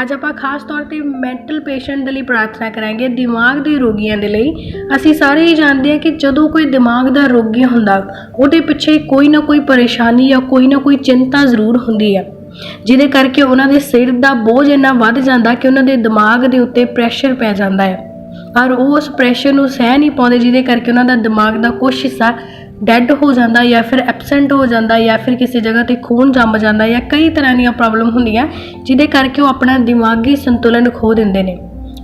ਅੱਜ ਆਪਾਂ ਖਾਸ ਤੌਰ ਤੇ ਮੈਂਟਲ ਪੇਸ਼ੈਂਟ ਦੇ ਲਈ ਪ੍ਰਾਰਥਨਾ ਕਰਾਂਗੇ, ਦਿਮਾਗ ਦੇ ਰੋਗੀਆਂ ਦੇ ਲਈ। ਅਸੀਂ ਸਾਰੇ ਹੀ ਜਾਣਦੇ ਹਾਂ ਕਿ ਜਦੋਂ ਕੋਈ ਦਿਮਾਗ ਦਾ ਰੋਗੀ ਹੁੰਦਾ, ਉਹਦੇ ਪਿੱਛੇ ਕੋਈ ਨਾ ਕੋਈ ਪਰੇਸ਼ਾਨੀ ਜਾਂ ਕੋਈ ਨਾ ਕੋਈ ਚਿੰਤਾ ਜ਼ਰੂਰ ਹੁੰਦੀ ਹੈ ਜਿਹਦੇ ਕਰਕੇ ਉਹਨਾਂ ਦੇ ਸਿਰ ਦਾ ਬੋਝ ਇੰਨਾ ਵੱਧ ਜਾਂਦਾ ਕਿ ਉਹਨਾਂ ਦੇ ਦਿਮਾਗ ਦੇ ਉੱਤੇ ਪ੍ਰੈਸ਼ਰ ਪੈ ਜਾਂਦਾ ਹੈ ਔਰ ਉਹ ਉਸ ਪ੍ਰੈਸ਼ਰ ਨੂੰ ਸਹਿ ਨਹੀਂ ਪਾਉਂਦੇ, ਜਿਹਦੇ ਕਰਕੇ ਉਹਨਾਂ ਦਾ ਦਿਮਾਗ ਦਾ ਕੁਝ ਹਿੱਸਾ ਡੈੱਡ ਹੋ ਜਾਂਦਾ ਜਾਂ ਫਿਰ ਐਬਸੈਂਟ ਹੋ ਜਾਂਦਾ ਜਾਂ ਫਿਰ ਕਿਸੇ ਜਗ੍ਹਾ ਤੇ ਖੂਨ ਜੰਮ ਜਾਂਦਾ ਜਾਂ ਕਈ ਤਰ੍ਹਾਂ ਦੀਆਂ ਪ੍ਰੋਬਲਮ ਹੁੰਦੀਆਂ, ਜਿਹਦੇ ਕਰਕੇ ਉਹ ਆਪਣਾ ਦਿਮਾਗੀ ਸੰਤੁਲਨ ਖੋ ਦਿੰਦੇ ਨੇ।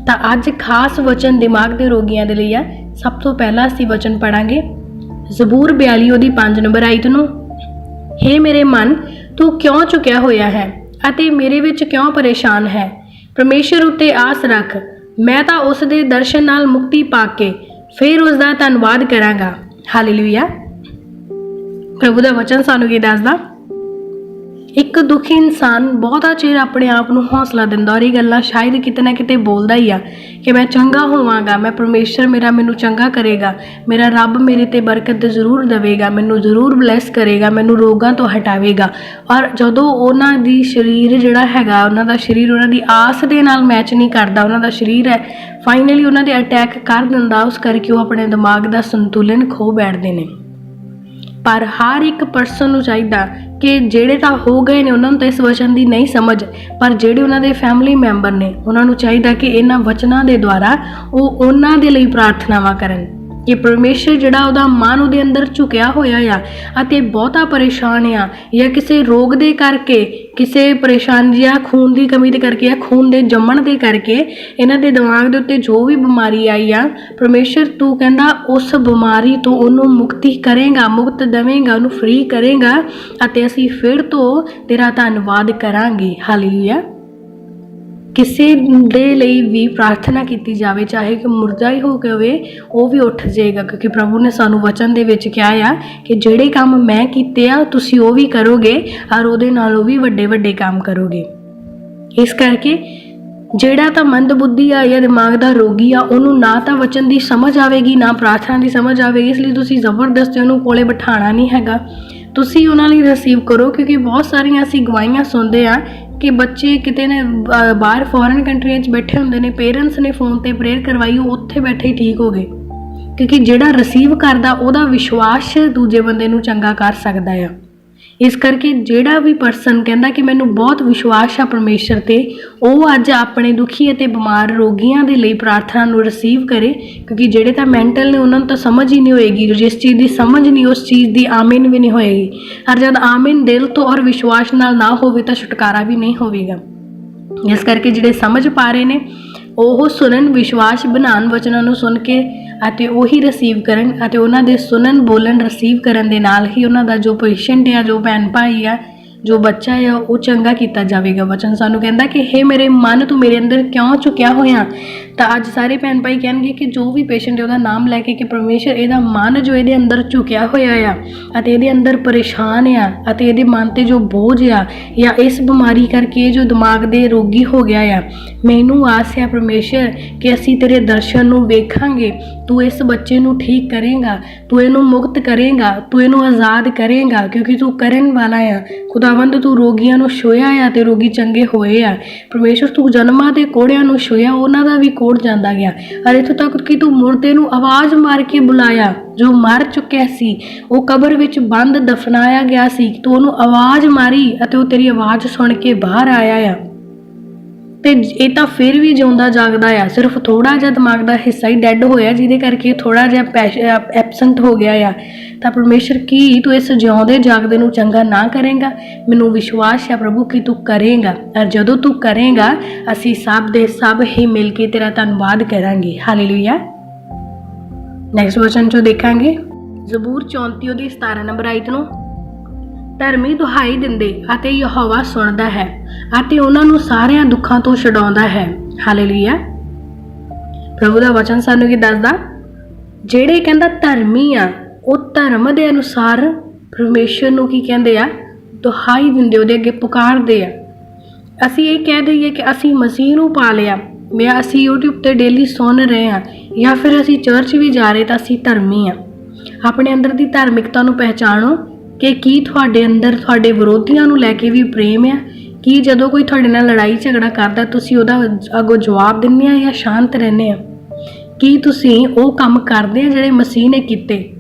ਤਾਂ ਅੱਜ ਖਾਸ ਵਚਨ ਦਿਮਾਗ ਦੇ ਰੋਗੀਆਂ ਦੇ ਲਈ ਆ। ਸਭ ਤੋਂ ਪਹਿਲਾਂ ਅਸੀਂ ਵਚਨ ਪੜਾਂਗੇ ਜ਼ਬੂਰ 42 ਉਹਦੀ 5 ਨੰਬਰ ਆਇਤ ਨੂੰ, ਹੇ ਮੇਰੇ ਮਨ, ਤੂੰ ਕਿਉਂ ਝੁਕਿਆ ਹੋਇਆ ਹੈ ਅਤੇ ਮੇਰੇ ਵਿੱਚ ਕਿਉਂ ਪਰੇਸ਼ਾਨ ਹੈ? ਪਰਮੇਸ਼ਰ ਉੱਤੇ ਆਸ ਰੱਖ, ਮੈਂ ਤਾਂ ਉਸ ਦੇ ਦਰਸ਼ਨ ਨਾਲ ਮੁਕਤੀ ਪਾ ਕੇ ਫਿਰ ਉਸ ਦਾ ਧੰਨਵਾਦ ਕਰਾਂਗਾ। ਹਾਲੇਲੂਇਆ ਪ੍ਰਭੂ ਦਾ ਵਚਨ ਸਾਨੂੰ ਕੀ ਦੱਸਦਾ? ਇੱਕ ਦੁਖੀ ਇਨਸਾਨ ਬਹੁਤਾ ਚਿਰ ਆਪਣੇ ਆਪ ਨੂੰ ਹੌਸਲਾ ਦਿੰਦਾ ਔਰ ਇਹ ਗੱਲਾਂ ਸ਼ਾਇਦ ਕਿਤੇ ਨਾ ਕਿਤੇ ਬੋਲਦਾ ਹੀ ਆ ਕਿ ਮੈਂ ਚੰਗਾ ਹੋਵਾਂਗਾ, ਮੈਂ ਪਰਮੇਸ਼ਰ ਮੇਰਾ ਮੈਨੂੰ ਚੰਗਾ ਕਰੇਗਾ, ਮੇਰਾ ਰੱਬ ਮੇਰੇ ਤੇ ਬਰਕਤ ਜ਼ਰੂਰ ਦੇਵੇਗਾ, ਮੈਨੂੰ ਜ਼ਰੂਰ ਬਲੈਸ ਕਰੇਗਾ, ਮੈਨੂੰ ਰੋਗਾਂ ਤੋਂ ਹਟਾਵੇਗਾ। ਔਰ ਜਦੋਂ ਉਹਨਾਂ ਦੀ ਸਰੀਰ ਜਿਹੜਾ ਹੈਗਾ, ਉਹਨਾਂ ਦਾ ਸਰੀਰ ਉਹਨਾਂ ਦੀ ਆਸ ਦੇ ਨਾਲ ਮੈਚ ਨਹੀਂ ਕਰਦਾ, ਉਹਨਾਂ ਦਾ ਸਰੀਰ ਹੈ ਫਾਈਨਲੀ ਉਹਨਾਂ ਦੇ ਅਟੈਕ ਕਰ ਦਿੰਦਾ, ਉਸ ਕਰਕੇ ਉਹ ਆਪਣੇ ਦਿਮਾਗ ਦਾ ਸੰਤੁਲਨ ਖੋ ਬੈਠਦੇ ਨੇ। ਪਰ ਹਰ ਇੱਕ ਪਰਸਨ ਨੂੰ ਚਾਹੀਦਾ ਕਿ ਜਿਹੜੇ ਤਾਂ ਹੋ ਗਏ ਨੇ, ਉਹਨਾਂ ਨੂੰ ਤਾਂ ਇਸ ਵਚਨ ਦੀ ਨਹੀਂ ਸਮਝ, ਪਰ ਜਿਹੜੇ ਉਹਨਾਂ ਦੇ ਫੈਮਿਲੀ ਮੈਂਬਰ ਨੇ, ਉਹਨਾਂ ਨੂੰ ਚਾਹੀਦਾ ਕਿ ਇਹਨਾਂ ਵਚਨਾਂ ਦੇ ਦੁਆਰਾ ਉਹ ਉਹਨਾਂ ਦੇ ਲਈ ਪ੍ਰਾਰਥਨਾਵਾਂ ਕਰਨ। ਕਿ ਪਰਮੇਸ਼ਰ ਜਿਹੜਾ ਉਹਦਾ ਮਨ ਉਹਦੇ ਅੰਦਰ ਝੁਕਿਆ ਹੋਇਆ ਆ ਅਤੇ ਬਹੁਤਾ ਪਰੇਸ਼ਾਨ ਆ ਜਾਂ ਕਿਸੇ ਰੋਗ ਦੇ ਕਰਕੇ, ਕਿਸੇ ਪਰੇਸ਼ਾਨੀ ਜਾਂ ਖੂਨ ਦੀ ਕਮੀ ਦੇ ਕਰਕੇ ਜਾਂ ਖੂਨ ਦੇ ਜੰਮਣ ਦੇ ਕਰਕੇ ਇਹਨਾਂ ਦੇ ਦਿਮਾਗ ਦੇ ਉੱਤੇ ਜੋ ਵੀ ਬਿਮਾਰੀ ਆਈ ਆ, ਪਰਮੇਸ਼ਰ ਤੂੰ ਕਹਿੰਦਾ ਉਸ ਬਿਮਾਰੀ ਤੋਂ ਉਹਨੂੰ ਮੁਕਤੀ ਕਰੇਗਾ, ਮੁਕਤ ਦੇਵੇਂਗਾ, ਉਹਨੂੰ ਫ੍ਰੀ ਕਰੇਗਾ ਅਤੇ ਅਸੀਂ ਫਿਰ ਤੋਂ ਤੇਰਾ ਧੰਨਵਾਦ ਕਰਾਂਗੇ। ਹਾਲੇਲੂਇਆ ਕਿਸੇ ਦੇ ਲਈ ਵੀ ਪ੍ਰਾਰਥਨਾ ਕੀਤੀ ਜਾਵੇ, ਚਾਹੇ ਕਿ ਮੁਰਦਾ ਹੀ ਹੋ ਕੇ ਹੋਵੇ, ਉਹ ਵੀ ਉੱਠ ਜਾਏਗਾ। ਕਿਉਂਕਿ ਪ੍ਰਭੂ ਨੇ ਸਾਨੂੰ ਵਚਨ ਦੇ ਵਿੱਚ ਕਿਹਾ ਆ ਕਿ ਜਿਹੜੇ ਕੰਮ ਮੈਂ ਕੀਤੇ ਆ, ਤੁਸੀਂ ਉਹ ਵੀ ਕਰੋਗੇ ਔਰ ਉਹਦੇ ਨਾਲੋਂ ਵੀ ਵੱਡੇ ਵੱਡੇ ਕੰਮ ਕਰੋਗੇ। ਇਸ ਕਰਕੇ ਜਿਹੜਾ ਤਾਂ ਮੰਦ ਬੁੱਧੀ ਆ ਜਾਂ ਦਿਮਾਗ ਦਾ ਰੋਗੀ ਆ, ਉਹਨੂੰ ਨਾ ਤਾਂ ਵਚਨ ਦੀ ਸਮਝ ਆਵੇਗੀ, ਨਾ ਪ੍ਰਾਰਥਨਾ ਦੀ ਸਮਝ ਆਵੇਗੀ, ਇਸ ਲਈ ਤੁਸੀਂ ਜ਼ਬਰਦਸਤੀ ਉਹਨੂੰ ਕੋਲੇ ਬਿਠਾਣਾ ਨਹੀਂ ਹੈਗਾ। ਤੁਸੀਂ ਉਹਨਾਂ ਲਈ ਰਿਸੀਵ ਕਰੋ, ਕਿਉਂਕਿ ਬਹੁਤ ਸਾਰੀਆਂ ਅਸੀਂ ਗਵਾਹੀਆਂ ਸੁਣਦੇ ਆ ਕਿ ਬੱਚੇ ਕਿਤੇ ਨੇ ਬਾਹਰ ਫੋਰਨ ਕੰਟਰੀਆਂ 'ਚ ਬੈਠੇ ਹੁੰਦੇ ਨੇ ਪੇਰੈਂਟਸ ਨੇ ਫੋਨ ਤੇ ਪ੍ਰੇਅਰ ਕਰਵਾਈ, ਉਹ ਉੱਥੇ ਬੈਠੇ ਹੀ ਠੀਕ ਹੋ ਗਏ। ਕਿਉਂਕਿ ਜਿਹੜਾ ਰਿਸੀਵ ਕਰਦਾ, ਉਹਦਾ ਵਿਸ਼ਵਾਸ ਦੂਜੇ ਬੰਦੇ ਨੂੰ ਚੰਗਾ ਕਰ ਸਕਦਾ ਆ। ਇਸ ਕਰਕੇ ਜਿਹੜਾ ਵੀ ਪਰਸਨ ਕਹਿੰਦਾ ਕਿ ਮੈਨੂੰ ਬਹੁਤ ਵਿਸ਼ਵਾਸ ਆ ਪਰਮੇਸ਼ਰ ਤੇ, ਉਹ ਅੱਜ ਆਪਣੇ ਦੁਖੀ ਅਤੇ ਬਿਮਾਰ ਰੋਗੀਆਂ ਦੇ ਲਈ ਪ੍ਰਾਰਥਨਾ ਨੂੰ ਰਿਸੀਵ ਕਰੇ, ਕਿਉਂਕਿ ਜਿਹੜੇ ਤਾਂ ਮੈਂਟਲ ਨੇ, ਉਹਨਾਂ ਨੂੰ ਤਾਂ ਸਮਝ ਹੀ ਨਹੀਂ ਹੋਏਗੀ। ਜਿਸ ਚੀਜ਼ ਦੀ ਸਮਝ ਨਹੀਂ, ਉਸ ਚੀਜ਼ ਦੀ ਆਮੀਨ ਵੀ ਨਹੀਂ ਹੋਏਗੀ। ਹਰ ਜਦ ਆਮੀਨ ਦਿਲ ਤੋਂ ਔਰ ਵਿਸ਼ਵਾਸ ਨਾਲ ਨਾ ਹੋਵੇ, ਤਾਂ ਛੁਟਕਾਰਾ ਵੀ ਨਹੀਂ ਹੋਵੇਗਾ। ਇਸ ਕਰਕੇ ਜਿਹੜੇ ਸਮਝ ਪਾ ਰਹੇ ਨੇ, ਉਹ ਸੁਣਨ, ਵਿਸ਼ਵਾਸ ਬਣਾਉਣ ਵਚਨਾਂ ਨੂੰ ਸੁਣ ਕੇ ਅਤੇ ਉਹੀ ਰਿਸੀਵ ਕਰਨ ਅਤੇ ਉਹਨਾਂ ਦੇ ਸੁਣਨ, ਬੋਲਣ ਰਿਸੀਵ ਕਰਨ ਦੇ ਨਾਲ ਹੀ ਉਹਨਾਂ ਦਾ ਜੋ ਪੇਸ਼ੈਂਟ ਆ, ਜੋ ਭੈਣ ਭਾਈ ਆ ਜੋ ਬੱਚਾ ਆ, ਉਹ ਚੰਗਾ ਕੀਤਾ ਜਾਵੇਗਾ। ਵਚਨ ਸਾਨੂੰ ਕਹਿੰਦਾ ਕਿ, ਹੇ ਮੇਰੇ ਮਨ, ਤੂੰ ਮੇਰੇ ਅੰਦਰ ਕਿਉਂ ਝੁਕਿਆ ਹੋਇਆ? ਤਾਂ ਅੱਜ ਸਾਰੇ ਭੈਣ ਭਾਈ ਕਹਿਣਗੇ ਕਿ ਜੋ ਵੀ ਪੇਸ਼ੈਂਟ ਹੈ, ਉਹਦਾ ਨਾਮ ਲੈ ਕੇ ਕਿ ਪਰਮੇਸ਼ਰ ਇਹਦਾ ਮਨ ਜੋ ਇਹਦੇ ਅੰਦਰ ਝੁਕਿਆ ਹੋਇਆ ਆ ਅਤੇ ਇਹਦੇ ਅੰਦਰ ਪਰੇਸ਼ਾਨ ਆ ਅਤੇ ਇਹਦੇ ਮਨ ਤੇ ਜੋ ਬੋਝ ਆ ਜਾਂ ਇਸ ਬਿਮਾਰੀ ਕਰਕੇ ਜੋ ਦਿਮਾਗ ਦੇ ਰੋਗੀ ਹੋ ਗਿਆ ਆ, ਮੈਨੂੰ ਆਸ ਹੈ ਪਰਮੇਸ਼ਰ ਕਿ ਅਸੀਂ ਤੇਰੇ ਦਰਸ਼ਨ ਨੂੰ ਵੇਖਾਂਗੇ। ਤੂੰ ਇਸ ਬੱਚੇ ਨੂੰ ਠੀਕ ਕਰੇਗਾ, ਤੂੰ ਇਹਨੂੰ ਮੁਕਤ ਕਰੇਗਾ, ਤੂੰ ਇਹਨੂੰ ਆਜ਼ਾਦ ਕਰੇਗਾ, ਕਿਉਂਕਿ ਤੂੰ ਕਰਨ ਵਾਲਾ ਆ। ਖੁਦਾ ਖੁਦਾਵੰਦ ਤੂੰ ਰੋਗੀਆਂ ਨੂੰ ਛੋਇਆ ਆ ਤੇ ਰੋਗੀ ਚੰਗੇ ਹੋਏ ਆ। ਪਰਮੇਸ਼ਰ ਤੂੰ ਜਨਮਾਂ ਦੇ ਕੋੜਿਆਂ ਨੂੰ ਛੋਇਆ ਉਹਨਾਂ ਦਾ ਵੀ ਕੋੜ ਜਾਂਦਾ ਗਿਆ। ਅਰ ਇੱਥੋਂ ਤੱਕ ਕਿ ਤੂੰ ਮੁਰਦੇ ਨੂੰ ਆਵਾਜ਼ ਮਾਰ ਕੇ ਬੁਲਾਇਆ, ਜੋ ਮਰ ਚੁੱਕਿਆ ਸੀ, ਉਹ ਕਬਰ ਵਿੱਚ ਬੰਦ ਦਫਨਾਇਆ ਗਿਆ ਸੀ। ਤੂੰ ਉਹਨੂੰ ਆਵਾਜ਼ ਮਾਰੀ ਅਤੇ ਉਹ ਤੇਰੀ ਆਵਾਜ਼ ਸੁਣ ਕੇ ਬਾਹਰ ਆਇਆ ਆ। ਤੇ ਇਹ ਤਾਂ ਫਿਰ ਵੀ ਜਿਉਂਦਾ ਜਾਗਦਾ ਆ, ਸਿਰਫ ਥੋੜਾ ਜਿਹਾ ਦਿਮਾਗ ਦਾ ਹਿੱਸਾ ਹੀ ਡੈੱਡ ਹੋਇਆ, ਜਿਹਦੇ ਕਰਕੇ ਥੋੜਾ ਜਿਹਾ ਐਬਸੈਂਟ ਹੋ ਗਿਆ ਆ। ਤਾਂ ਪਰਮੇਸ਼ਰ ਕੀ, ਤੂੰ ਇਸ ਜਿਉਂਦੇ ਜਾਗਦੇ ਨੂੰ ਚੰਗਾ ਨਾ ਕਰੇਗਾ? ਮੈਨੂੰ ਵਿਸ਼ਵਾਸ ਹੈ ਪ੍ਰਭੂ ਕਿ ਤੂੰ ਕਰੇਗਾ। ਔਰ ਜਦੋਂ ਤੂੰ ਕਰੇਗਾ, ਅਸੀਂ ਸਭ ਦੇ ਸਭ ਹੀ ਮਿਲ ਕੇ ਤੇਰਾ ਧੰਨਵਾਦ ਕਰਾਂਗੇ। ਹਾਲੇਲੂਇਆ ਨੈਕਸਟ ਵਚਨ ਚੋਂ ਦੇਖਾਂਗੇ। ਜ਼ਬੂਰ 34 ਉਹਦੀ 17 ਨੰਬਰ ਆਇਤ ਨੂੰ। ਧਰਮੀ ਦੁਹਾਈ ਦਿੰਦੇ ਅਤੇ ਯਹੋਵਾ ਸੁਣਦਾ ਹੈ ਅਤੇ ਉਹਨਾਂ ਨੂੰ ਸਾਰਿਆਂ ਦੁੱਖਾਂ ਤੋਂ ਛਡਾਉਂਦਾ ਹੈ। ਹਾਲੇਲੂਇਆ। ਪ੍ਰਭੂ ਦਾ ਵਚਨ ਸਾਨੂੰ ਕੀ ਦੱਸਦਾ? ਜਿਹੜੇ ਕਹਿੰਦਾ ਧਰਮੀ ਆ, ਉਹ ਧਰਮ ਦੇ ਅਨੁਸਾਰ ਪਰਮੇਸ਼ਰ ਨੂੰ ਕੀ ਕਹਿੰਦੇ ਆ? ਦੁਹਾਈ ਦਿੰਦੇ, ਉਹਦੇ ਅੱਗੇ ਪੁਕਾਰਦੇ ਆ। ਅਸੀਂ ਇਹ ਕਹਿ ਦਈਏ ਕਿ ਅਸੀਂ ਮਸੀਹ ਨੂੰ ਪਾ ਲਿਆ। ਮੈਂ ਅਸੀਂ YouTube ਤੇ ਡੇਲੀ ਸੁਣ ਰਹੇ ਹਾਂ ਜਾਂ ਫਿਰ ਅਸੀਂ ਚਰਚ ਵੀ ਜਾ ਰਹੇ ਤਾਂ ਅਸੀਂ ਧਰਮੀ ਆ। ਆਪਣੇ ਅੰਦਰ ਦੀ ਧਾਰਮਿਕਤਾ ਨੂੰ ਪਹਿਚਾਣੋ ਕਿ ਕੀ ਤੁਹਾਡੇ ਅੰਦਰ, ਤੁਹਾਡੇ ਵਿਰੋਧੀਆਂ ਨੂੰ ਲੈ ਕੇ ਵੀ ਪ੍ਰੇਮ ਆ? ਕੀ ਜਦੋਂ ਕੋਈ ਤੁਹਾਡੇ ਨਾਲ ਲੜਾਈ ਝਗੜਾ ਕਰਦਾ, ਤੁਸੀਂ ਉਹਦਾ ਅੱਗੋਂ ਜਵਾਬ ਦਿੰਦੇ ਆ ਜਾਂ ਸ਼ਾਂਤ ਰਹਿੰਦੇ ਆ? ਕੀ ਤੁਸੀਂ ਉਹ ਕੰਮ ਕਰਦੇ ਆ ਜਿਹੜੇ ਮਸੀਹ ਨੇ ਕੀਤੇ?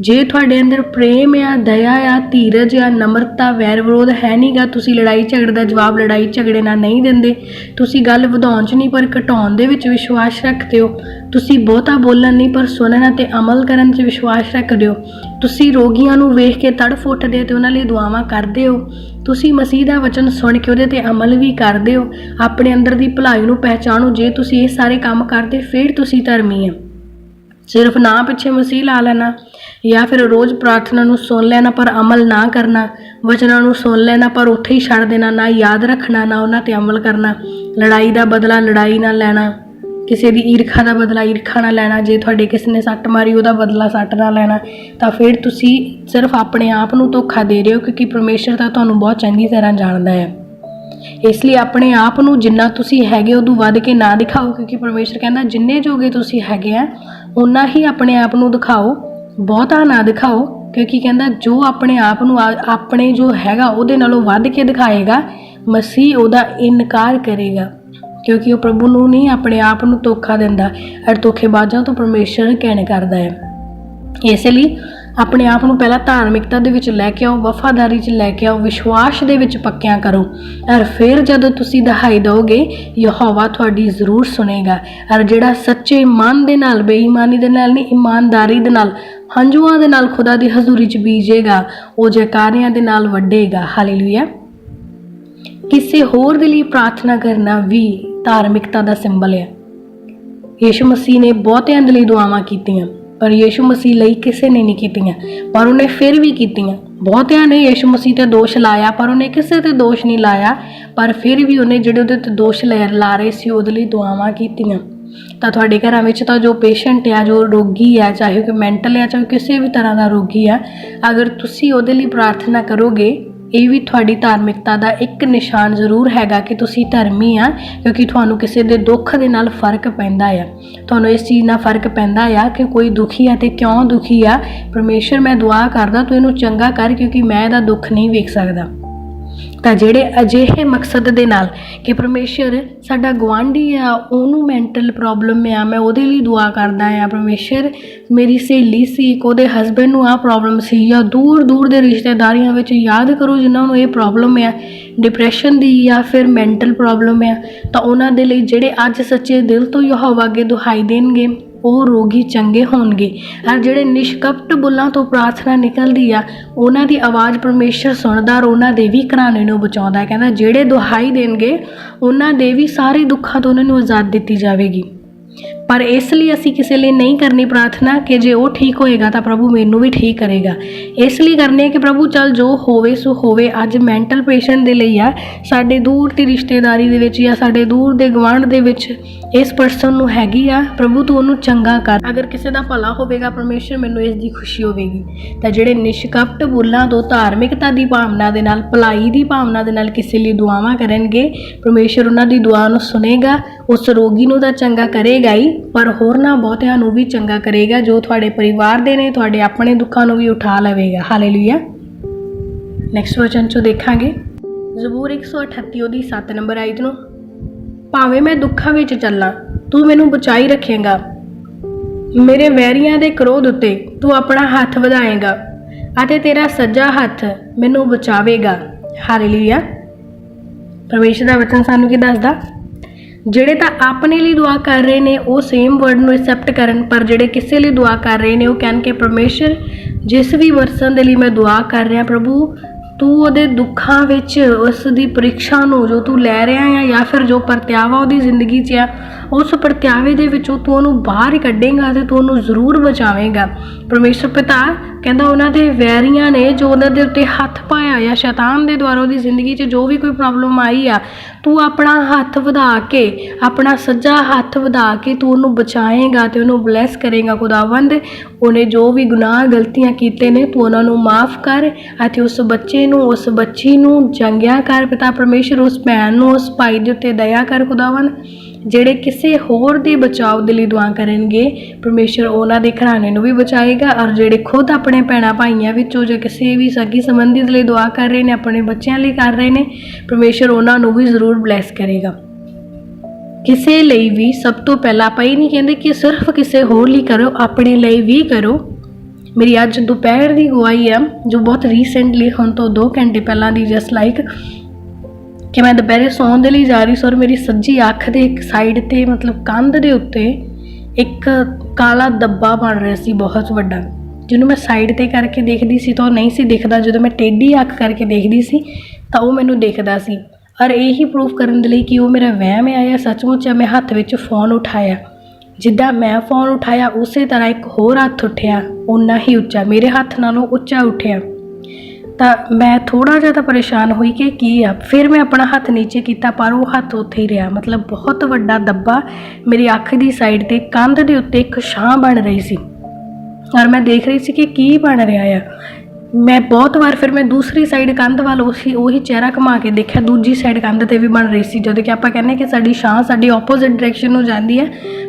ਜੇ ਤੁਹਾਡੇ ਅੰਦਰ ਪ੍ਰੇਮ ਆ, ਦਇਆ ਆ, ਧੀਰਜ ਆ, ਨਮਰਤਾ, ਵੈਰ ਵਿਰੋਧ ਹੈ ਨਹੀਂਗਾ ਤੁਸੀਂ ਲੜਾਈ ਝਗੜੇ ਦਾ ਜਵਾਬ ਲੜਾਈ ਝਗੜੇ ਨਾਲ ਨਹੀਂ ਦਿੰਦੇ। ਤੁਸੀਂ ਗੱਲ ਵਧਾਉਣ 'ਚ ਨਹੀਂ, ਪਰ ਘਟਾਉਣ ਦੇ ਵਿੱਚ ਵਿਸ਼ਵਾਸ ਰੱਖਦੇ ਹੋ। ਤੁਸੀਂ ਬਹੁਤਾ ਬੋਲਣ ਨਹੀਂ, ਪਰ ਸੁਣਨ ਅਤੇ ਅਮਲ ਕਰਨ 'ਚ ਵਿਸ਼ਵਾਸ ਰੱਖਦੇ ਹੋ। ਤੁਸੀਂ ਰੋਗੀਆਂ ਨੂੰ ਵੇਖ ਕੇ ਤੜਫ ਉੱਠਦੇ ਹੋ ਤੇ ਉਹਨਾਂ ਲਈ ਦੁਆਵਾਂ ਕਰਦੇ ਹੋ। ਤੁਸੀਂ ਮਸੀਹ ਦਾ ਵਚਨ ਸੁਣ ਕੇ ਉਹਦੇ ਤੇ ਅਮਲ ਵੀ ਕਰਦੇ ਹੋ। ਆਪਣੇ ਅੰਦਰ ਦੀ ਭਲਾਈ ਨੂੰ ਪਹਿਚਾਣੋ। ਜੇ ਤੁਸੀਂ ਇਹ ਸਾਰੇ ਕੰਮ ਕਰਦੇ, ਫਿਰ ਤੁਸੀਂ ਧਰਮੀ ਹੋ ਸਿਰਫ ਨਾਂ ਪਿੱਛੇ ਮਸੀਹ ਲਾ ਲੈਣਾ ਜਾਂ ਫਿਰ ਰੋਜ਼ ਪ੍ਰਾਰਥਨਾ ਨੂੰ ਸੁਣ ਲੈਣਾ ਪਰ ਅਮਲ ਨਾ ਕਰਨਾ, ਵਚਨਾਂ ਨੂੰ ਸੁਣ ਲੈਣਾ ਪਰ ਉੱਥੇ ਹੀ ਛੱਡ ਦੇਣਾ, ਨਾ ਯਾਦ ਰੱਖਣਾ, ਨਾ ਉਹਨਾਂ ਤੇ ਅਮਲ ਕਰਨਾ, ਲੜਾਈ ਦਾ ਬਦਲਾ ਲੜਾਈ ਨਾਲ ਲੈਣਾ, ਕਿਸੇ ਦੀ ਈਰਖਾ ਦਾ ਬਦਲਾ ਈਰਖਾ ਨਾਲ ਲੈਣਾ, ਜੇ ਤੁਹਾਡੇ ਕਿਸੇ ਨੇ ਸੱਟ ਮਾਰੀ ਉਹਦਾ ਬਦਲਾ ਸੱਟ ਨਾਲ ਲੈਣਾ, ਤਾਂ ਫਿਰ ਤੁਸੀਂ ਸਿਰਫ ਆਪਣੇ ਆਪ ਨੂੰ ਧੋਖਾ ਦੇ ਰਹੇ ਹੋ ਕਿਉਂਕਿ ਪਰਮੇਸ਼ਰ ਤਾਂ ਤੁਹਾਨੂੰ ਬਹੁਤ ਚੰਗੀ ਤਰ੍ਹਾਂ ਜਾਣਦਾ ਹੈ। ਇਸ ਲਈ ਆਪਣੇ ਆਪ ਨੂੰ ਜਿੰਨਾ ਤੁਸੀਂ ਹੈਗੇ ਉਦੋਂ ਵੱਧ ਕੇ ਨਾ ਦਿਖਾਓ, ਕਿਉਂਕਿ ਪਰਮੇਸ਼ਰ ਕਹਿੰਦਾ ਜਿੰਨੇ ਜੋਗੇ ਤੁਸੀਂ ਹੈਗੇ ਆ ਉਨਾ ਹੀ ਆਪਣੇ ਆਪ ਨੂੰ ਦਿਖਾਓ, ਬਹੁਤਾ ਨਾ ਦਿਖਾਓ, ਕਿਉਂਕਿ ਕਹਿੰਦਾ ਜੋ ਆਪਣੇ ਆਪ ਨੂੰ ਆ- ਆਪਣੇ ਜੋ ਹੈਗਾ ਉਹਦੇ ਨਾਲੋਂ ਵੱਧ ਕੇ ਦਿਖਾਏਗਾ, ਮਸੀਹ ਉਹਦਾ ਇਨਕਾਰ ਕਰੇਗਾ। ਕਿਉਂਕਿ ਉਹ ਪ੍ਰਭੂ ਨੂੰ ਨਹੀਂ ਆਪਣੇ ਆਪ ਨੂੰ ਧੋਖਾ ਦਿੰਦਾ, ਅਰ ਧੋਖੇਬਾਜ਼ਾਂ ਤੋਂ ਪਰਮੇਸ਼ਰ ਕਹਿਣ ਕਰਦਾ ਹੈ। ਇਸੇ ਲਈ ਆਪਣੇ ਆਪ ਨੂੰ ਪਹਿਲਾਂ ਧਾਰਮਿਕਤਾ ਦੇ ਵਿੱਚ ਲੈ ਕੇ ਆਓ, ਵਫਾਦਾਰੀ 'ਚ ਲੈ ਕੇ ਆਓ, ਵਿਸ਼ਵਾਸ ਦੇ ਵਿੱਚ ਪੱਕਿਆਂ ਕਰੋ। ਔਰ ਫਿਰ ਜਦੋਂ ਤੁਸੀਂ ਦਹਾਈ ਦਿਓਗੇ, ਯਹੋਵਾ ਤੁਹਾਡੀ ਜ਼ਰੂਰ ਸੁਨੇਗਾ ਔਰ ਜਿਹੜਾ ਸੱਚੇ ਮਨ ਦੇ ਨਾਲ, ਬੇਈਮਾਨੀ ਦੇ ਨਾਲ ਨਹੀਂ, ਇਮਾਨਦਾਰੀ ਦੇ ਨਾਲ, ਹੰਝੂਆਂ ਦੇ ਨਾਲ ਖੁਦਾ ਦੀ ਹਜ਼ੂਰੀ 'ਚ ਬੀਜੇਗਾ, ਉਹ ਜੈਕਾਰਿਆਂ ਦੇ ਨਾਲ ਵੱਡੇਗਾ ਹਾਲੇਲੂਇਆ। ਕਿਸੇ ਹੋਰ ਦੇ ਲਈ ਪ੍ਰਾਰਥਨਾ ਕਰਨਾ ਵੀ ਧਾਰਮਿਕਤਾ ਦਾ ਸਿੰਬਲ ਹੈ। ਯੀਸ਼ੂ ਮਸੀਹ ਨੇ ਬਹੁਤਿਆਂ ਦੇ ਲਈ ਦੁਆਵਾਂ ਕੀਤੀਆਂ। ਪਰ ਯੀਸ਼ੂ ਮਸੀਹ ਲਈ ਕਿਸੇ ਨੇ ਨਹੀਂ ਕੀਤੀਆਂ ਪਰ ਉਹਨੇ ਫਿਰ ਵੀ ਕੀਤੀਆਂ ਬਹੁਤਿਆਂ ਨੇ ਯੀਸ਼ੂ ਮਸੀਹ ਤੇ ਦੋਸ਼ ਲਾਇਆ ਪਰ ਉਹਨੇ ਕਿਸੇ ਤੇ ਦੋਸ਼ ਨਹੀਂ ਲਾਇਆ ਪਰ ਫਿਰ ਵੀ ਉਹਨੇ ਜਿਹੜੇ ਉਹਦੇ ਤੇ ਦੋਸ਼ ਲੈ ਲਾ ਰਹੇ ਸੀ ਉਹਦੇ ਲਈ ਦੁਆਵਾਂ ਕੀਤੀਆਂ ਤਾਂ ਤੁਹਾਡੇ ਘਰਾਂ ਵਿੱਚ ਤਾਂ ਜੋ ਪੇਸ਼ੈਂਟ ਆ ਜੋ ਰੋਗੀ ਆ ਚਾਹੇ ਉਹ ਮੈਂਟਲ ਆ ਚਾਹੇ ਕਿਸੇ ਵੀ ਤਰ੍ਹਾਂ ਦਾ ਰੋਗੀ ਆ ਅਗਰ ਤੁਸੀਂ ਉਹਦੇ ਲਈ ਪ੍ਰਾਰਥਨਾ ਕਰੋਗੇ ਇਹ ਵੀ ਤੁਹਾਡੀ ਧਾਰਮਿਕਤਾ ਦਾ ਇੱਕ ਨਿਸ਼ਾਨ ਜ਼ਰੂਰ ਹੈਗਾ ਕਿ ਤੁਸੀਂ ਧਰਮੀ ਆ, ਕਿਉਂਕਿ ਤੁਹਾਨੂੰ ਕਿਸੇ ਦੇ ਦੁੱਖ ਦੇ ਨਾਲ ਫ਼ਰਕ ਪੈਂਦਾ ਆ। ਤੁਹਾਨੂੰ ਇਸ ਚੀਜ਼ ਨਾਲ ਫ਼ਰਕ ਪੈਂਦਾ ਆ ਕਿ ਕੋਈ ਦੁਖੀ ਆ ਤੇ ਕਿਉਂ ਦੁਖੀ ਆ। ਪਰਮੇਸ਼ਰ, ਮੈਂ ਦੁਆ ਕਰਦਾ ਤੂੰ ਇਹਨੂੰ ਚੰਗਾ ਕਰ, ਕਿਉਂਕਿ ਮੈਂ ਇਹਦਾ ਦੁੱਖ ਨਹੀਂ ਵੇਖ ਸਕਦਾ। ਤਾਂ ਜਿਹੜੇ ਅਜਿਹੇ ਮਕਸਦ ਦੇ ਨਾਲ ਕਿ ਪਰਮੇਸ਼ਰ ਸਾਡਾ ਗਵਾਂਢੀ ਆ, ਉਹਨੂੰ ਮੈਂਟਲ ਪ੍ਰੋਬਲਮ ਆ, ਮੈਂ ਉਹਦੇ ਲਈ ਦੁਆ ਕਰਦਾ ਆ, ਪਰਮੇਸ਼ਰ ਮੇਰੀ ਸਹੇਲੀ ਸੀ, ਇੱਕ ਉਹਦੇ ਹਸਬੰਡ ਨੂੰ ਆ ਪ੍ਰੋਬਲਮ ਸੀ, ਜਾਂ ਦੂਰ ਦੂਰ ਦੇ ਰਿਸ਼ਤੇਦਾਰੀਆਂ ਵਿੱਚ ਯਾਦ ਕਰੋ ਜਿਨ੍ਹਾਂ ਨੂੰ ਇਹ ਪ੍ਰੋਬਲਮ ਆ ਡਿਪਰੈਸ਼ਨ ਦੀ ਜਾਂ ਫਿਰ ਮੈਂਟਲ ਪ੍ਰੋਬਲਮ ਆ, ਤਾਂ ਉਹਨਾਂ ਦੇ ਲਈ ਜਿਹੜੇ ਅੱਜ ਸੱਚੇ ਦਿਲ ਤੋਂ ਯਹੋਵਾ ਅੱਗੇ ਦੁਹਾਈ ਦੇਣਗੇ। ਉਹ ਰੋਗੀ ਚੰਗੇ ਹੋਣਗੇ। ਔਰ ਜਿਹੜੇ ਨਿਸ਼ਕਪਟ ਬੁੱਲਾਂ ਤੋਂ ਪ੍ਰਾਰਥਨਾ ਨਿਕਲਦੀ ਆ, ਉਹਨਾਂ ਦੀ ਆਵਾਜ਼ ਪਰਮੇਸ਼ਰ ਸੁਣਦਾ ਔਰ ਉਹਨਾਂ ਦੇ ਵੀ ਘਰਾਣੇ ਨੂੰ ਬਚਾਉਂਦਾ ਹੈ। ਕਹਿੰਦਾ, ਜਿਹੜੇ ਦੁਹਾਈ ਦੇਣਗੇ, ਉਹਨਾਂ ਦੇ ਵੀ ਸਾਰੇ ਦੁੱਖਾਂ ਤੋਂ ਉਹਨਾਂ ਨੂੰ ਆਜ਼ਾਦ ਦਿੱਤੀ ਜਾਵੇਗੀ। ਪਰ ਇਸ ਲਈ ਅਸੀਂ ਕਿਸੇ ਲਈ ਨਹੀਂ ਕਰਨੀ ਪ੍ਰਾਰਥਨਾ ਕਿ ਜੇ ਉਹ ਠੀਕ ਹੋਏਗਾ ਤਾਂ ਪ੍ਰਭੂ ਮੈਨੂੰ ਵੀ ਠੀਕ ਕਰੇਗਾ। ਇਸ ਲਈ ਕਰਨੇ ਕਿ ਪ੍ਰਭੂ ਚੱਲ ਜੋ ਹੋਵੇ, ਸੋ ਹੋਵੇ। ਅੱਜ ਮੈਂਟਲ ਪੇਸ਼ੈਂਟ ਦੇ ਲਈ ਆ, ਸਾਡੇ ਦੂਰ ਦੀ ਰਿਸ਼ਤੇਦਾਰੀ ਦੇ ਵਿੱਚ ਜਾਂ ਸਾਡੇ ਦੂਰ ਦੇ ਗਵਾਂਢ ਦੇ ਵਿੱਚ ਇਸ ਪਰਸਨ ਨੂੰ ਹੈਗੀ ਆ, ਪ੍ਰਭੂ ਤੂੰ ਉਹਨੂੰ ਚੰਗਾ ਕਰ। ਅਗਰ ਕਿਸੇ ਦਾ ਭਲਾ ਹੋਵੇਗਾ, ਪਰਮੇਸ਼ਰ ਮੈਨੂੰ ਇਸ ਦੀ ਖੁਸ਼ੀ ਹੋਵੇਗੀ। ਤਾਂ ਜਿਹੜੇ ਨਿਸ਼ਕਪਟ ਬੁੱਲਾਂ ਤੋਂ ਧਾਰਮਿਕਤਾ ਦੀ ਭਾਵਨਾ ਦੇ ਨਾਲ, ਭਲਾਈ ਦੀ ਭਾਵਨਾ ਦੇ ਨਾਲ ਕਿਸੇ ਲਈ ਦੁਆਵਾਂ ਕਰਨਗੇ, ਪਰਮੇਸ਼ਰ ਉਹਨਾਂ ਦੀ ਦੁਆ ਨੂੰ ਸੁਨੇਗਾ, ਉਸ ਰੋਗੀ ਨੂੰ ਤਾਂ ਚੰਗਾ ਕਰੇਗਾ ਹੀ, ਪਰ ਹੋਰਨਾਂ ਬਹੁਤਿਆਂ ਨੂੰ ਵੀ ਚੰਗਾ ਕਰੇਗਾ, ਜੋ ਤੁਹਾਡੇ ਪਰਿਵਾਰ ਦੇ ਨੇ, ਤੁਹਾਡੇ ਆਪਣੇ ਦੁੱਖਾਂ ਨੂੰ ਵੀ ਉਠਾ ਲਵੇਗਾ। ਹਾਲੇਲੂਇਆ ਨੈਕਸਟ ਵਚਨ ਚੋਂ ਦੇਖਾਂਗੇ। ਜ਼ਬੂਰ 138 ਉਹਦੀ 7 ਨੰਬਰ ਆਇਤ ਨੂੰ। ਭਾਵੇਂ ਮੈਂ ਦੁੱਖਾਂ ਵਿੱਚ ਚੱਲਾਂ, ਤੂੰ ਮੈਨੂੰ ਬਚਾਈ ਰੱਖੇਗਾ। ਮੇਰੇ ਵੈਰੀਆਂ ਦੇ ਕਰੋਧ ਉੱਤੇ ਤੂੰ ਆਪਣਾ ਹੱਥ ਵਧਾਏਗਾ ਅਤੇ ਤੇਰਾ ਸੱਜਾ ਹੱਥ ਮੈਨੂੰ ਬਚਾਵੇਗਾ। ਹਾਲੇਲੂਇਆ। ਪਰਮੇਸ਼ਰ ਦਾ ਵਚਨ ਸਾਨੂੰ ਕੀ ਦੱਸਦਾ? ਜਿਹੜੇ ਤਾਂ ਆਪਣੇ ਲਈ ਦੁਆ ਕਰ ਰਹੇ ਨੇ, ਉਹ ਸੇਮ ਵਰਡ ਨੂੰ ਐਕਸੈਪਟ ਕਰਨ, ਪਰ ਜਿਹੜੇ ਕਿਸੇ ਲਈ ਦੁਆ ਕਰ ਰਹੇ ਨੇ, ਉਹ ਕਹਿਣ ਕਿ ਪਰਮੇਸ਼ਰ, ਜਿਸ ਵੀ ਵਰਸਨ ਦੇ ਲਈ ਮੈਂ ਦੁਆ ਕਰ ਰਿਹਾ, ਪ੍ਰਭੂ ਤੂੰ ਉਹਦੇ ਦੁੱਖਾਂ ਵਿੱਚ ਉਸ ਦੀ ਪ੍ਰੀਖਿਆ ਨੂੰ ਜੋ ਤੂੰ ਲੈ ਰਿਹਾ ਆ ਜਾਂ ਫਿਰ ਜੋ ਪਰਤਿਆਵਾ ਉਹਦੀ ਜ਼ਿੰਦਗੀ 'ਚ ਆ ਉਸ ਪਰਤਿਆਵੇ ਦੇ ਵਿੱਚੋਂ ਤੂੰ ਉਹਨੂੰ ਬਾਹਰ ਕੱਢੇਗਾ ਕੱਢੇਂਗਾ ਤੇ ਤੂੰ ਉਹਨੂੰ ਜ਼ਰੂਰ ਬਚਾਵੇਂਗਾ। ਪਰਮੇਸ਼ਰ ਪਿਤਾ ਕਹਿੰਦਾ ਉਹਨਾਂ ਦੇ ਵੈਰੀਆਂ ਨੇ ਜੋ ਉਹਨਾਂ ਦੇ ਉੱਤੇ ਹੱਥ ਪਾਇਆ ਜਾਂ ਸ਼ੈਤਾਨ ਦੇ ਦੁਆਰਾ ਉਹਦੀ ਜ਼ਿੰਦਗੀ 'ਚ ਜੋ ਵੀ ਕੋਈ ਪ੍ਰੋਬਲਮ ਆਈ ਆ, ਤੂੰ ਆਪਣਾ ਹੱਥ ਵਧਾ ਕੇ, ਆਪਣਾ ਸੱਜਾ ਹੱਥ ਵਧਾ ਕੇ ਤੂੰ ਉਹਨੂੰ ਬਚਾਏਗਾ ਤੇ ਉਹਨੂੰ ਬਲੈਸ ਕਰੇਗਾ। ਖੁਦਾਵੰਦ, ਉਹਨੇ ਜੋ ਵੀ ਗੁਨਾਹ ਗਲਤੀਆਂ ਕੀਤੇ ਨੇ, ਤੂੰ ਉਹਨਾਂ ਨੂੰ ਮਾਫ ਕਰ ਅਤੇ ਉਸ ਬੱਚੇ ਨੂੰ, ਉਸ ਬੱਚੀ ਨੂੰ ਜੰਗਿਆ ਕਰ। ਪਿਤਾ ਪਰਮੇਸ਼ਰ, ਉਸ ਭੈਣ ਨੂੰ, ਉਸ ਭਾਈ ਦੇ ਉੱਤੇ ਦਇਆ ਕਰ। ਖੁਦਾਵੰਦ ਜਿਹੜੇ ਕਿਸੇ ਹੋਰ ਦੇ ਬਚਾਓ ਦੇ ਲਈ ਦੁਆ ਕਰਨਗੇ, ਪਰਮੇਸ਼ਰ ਉਹਨਾਂ ਦੇ ਘਰਾਣੇ ਨੂੰ ਵੀ ਬਚਾਏਗਾ ਔਰ ਜਿਹੜੇ ਖੁਦ ਆਪਣੇ ਭੈਣਾਂ ਭਾਈਆਂ ਵਿੱਚੋਂ ਜਾਂ ਕਿਸੇ ਵੀ ਸਗੀ ਸੰਬੰਧੀ ਦੇ ਲਈ ਦੁਆ ਕਰ ਰਹੇ ਨੇ, ਆਪਣੇ ਬੱਚਿਆਂ ਲਈ ਕਰ ਰਹੇ ਨੇ, ਪਰਮੇਸ਼ਰ ਉਹਨਾਂ ਨੂੰ ਵੀ ਜ਼ਰੂਰ ਬਲੈਸ ਕਰੇਗਾ। ਕਿਸੇ ਲਈ ਵੀ ਸਭ ਤੋਂ ਪਹਿਲਾਂ ਆਪਾਂ ਇਹ ਨਹੀਂ ਕਹਿੰਦੇ ਕਿ ਸਿਰਫ ਕਿਸੇ ਹੋਰ ਲਈ ਕਰੋ, ਆਪਣੇ ਲਈ ਵੀ ਕਰੋ। ਮੇਰੀ ਅੱਜ ਦੁਪਹਿਰ ਦੀ ਗਵਾਹੀ ਆ ਜੋ ਬਹੁਤ ਰੀਸੈਂਟਲੀ ਹੁਣ ਤੋਂ 2 ਘੰਟੇ ਪਹਿਲਾਂ ਦੀ ਜਸਟ ਲਾਈਕ ਕਿ ਮੈਂ ਦੁਪਹਿਰੇ ਸੌਣ ਦੇ ਲਈ ਜਾ ਰਹੀ ਸੀ ਔਰ ਮੇਰੀ ਸੱਜੀ ਅੱਖ ਦੇ ਇੱਕ ਸਾਈਡ ਤੇ, ਮਤਲਬ ਕੰਧ ਦੇ ਉੱਤੇ ਇੱਕ ਕਾਲਾ ਦੱਬਾ ਬਣ ਰਿਹਾ ਸੀ ਬਹੁਤ ਵੱਡਾ, ਜਿਹਨੂੰ ਮੈਂ ਸਾਈਡ ਤੇ ਕਰਕੇ ਦੇਖਦੀ ਸੀ ਤਾਂ ਉਹ ਨਹੀਂ ਸੀ ਦਿਖਦਾ। ਜਦੋਂ ਮੈਂ ਟੇਢੀ ਅੱਖ ਕਰਕੇ ਦੇਖਦੀ ਸੀ ਤਾਂ ਉਹ ਮੈਨੂੰ ਦਿਖਦਾ ਸੀ। ਔਰ ਇਹੀ ਪ੍ਰੂਫ ਕਰਨ ਦੇ ਲਈ ਕਿ ਉਹ ਮੇਰਾ ਵਹਿਮ ਆਇਆ ਸੱਚਮੁੱਚ ਮੈਂ ਹੱਥ ਵਿੱਚ ਫੋਨ ਉਠਾਇਆ। ਜਿੱਦਾਂ ਮੈਂ ਫੋਨ ਉਠਾਇਆ, ਉਸੇ ਤਰ੍ਹਾਂ ਇੱਕ ਹੋਰ ਹੱਥ ਉੱਠਿਆ ਉਨਾ ਹੀ ਉੱਚਾ, ਮੇਰੇ ਹੱਥ ਨਾਲੋਂ ਉੱਚਾ ਉੱਠਿਆ। ਤਾਂ ਮੈਂ ਥੋੜਾ ਜਿਹਾ ਤਾਂ ਪਰੇਸ਼ਾਨ ਹੋਈ ਕਿ ਕੀ ਆ। ਫਿਰ ਮੈਂ ਆਪਣਾ ਹੱਥ ਨੀਚੇ ਕੀਤਾ, ਪਰ ਉਹ ਹੱਥ ਉੱਥੇ ਹੀ ਰਿਹਾ। ਮਤਲਬ ਬਹੁਤ ਵੱਡਾ ਦੱਬਾ ਮੇਰੀ ਅੱਖ ਦੀ ਸਾਈਡ ਤੇ, ਕੰਧ ਦੇ ਉੱਤੇ ਇੱਕ ਛਾਂ ਬਣ ਰਹੀ ਸੀ। ਔਰ ਮੈਂ ਦੇਖ ਰਹੀ ਸੀ ਕਿ ਕੀ ਬਣ ਰਿਹਾ ਆ। ਮੈਂ ਬਹੁਤ ਵਾਰ ਫਿਰ ਮੈਂ ਦੂਸਰੀ ਸਾਈਡ ਕੰਧ ਵੱਲ ਉਸੇ ਉਹੀ ਚਿਹਰਾ ਘੁਮਾ ਕੇ ਦੇਖਿਆ। ਦੂਜੀ ਸਾਈਡ ਕੰਧ ਤੇ ਵੀ ਬਣ ਰਹੀ ਸੀ, ਜਦੋਂ ਕਿ ਆਪਾਂ ਕਹਿੰਦੇ ਕਿ ਸਾਡੀ ਛਾਂ ਸਾਡੀ ਆਪੋਜ਼ਿਟ ਡਾਇਰੈਕਸ਼ਨ ਨੂੰ ਜਾਂਦੀ ਹੈ।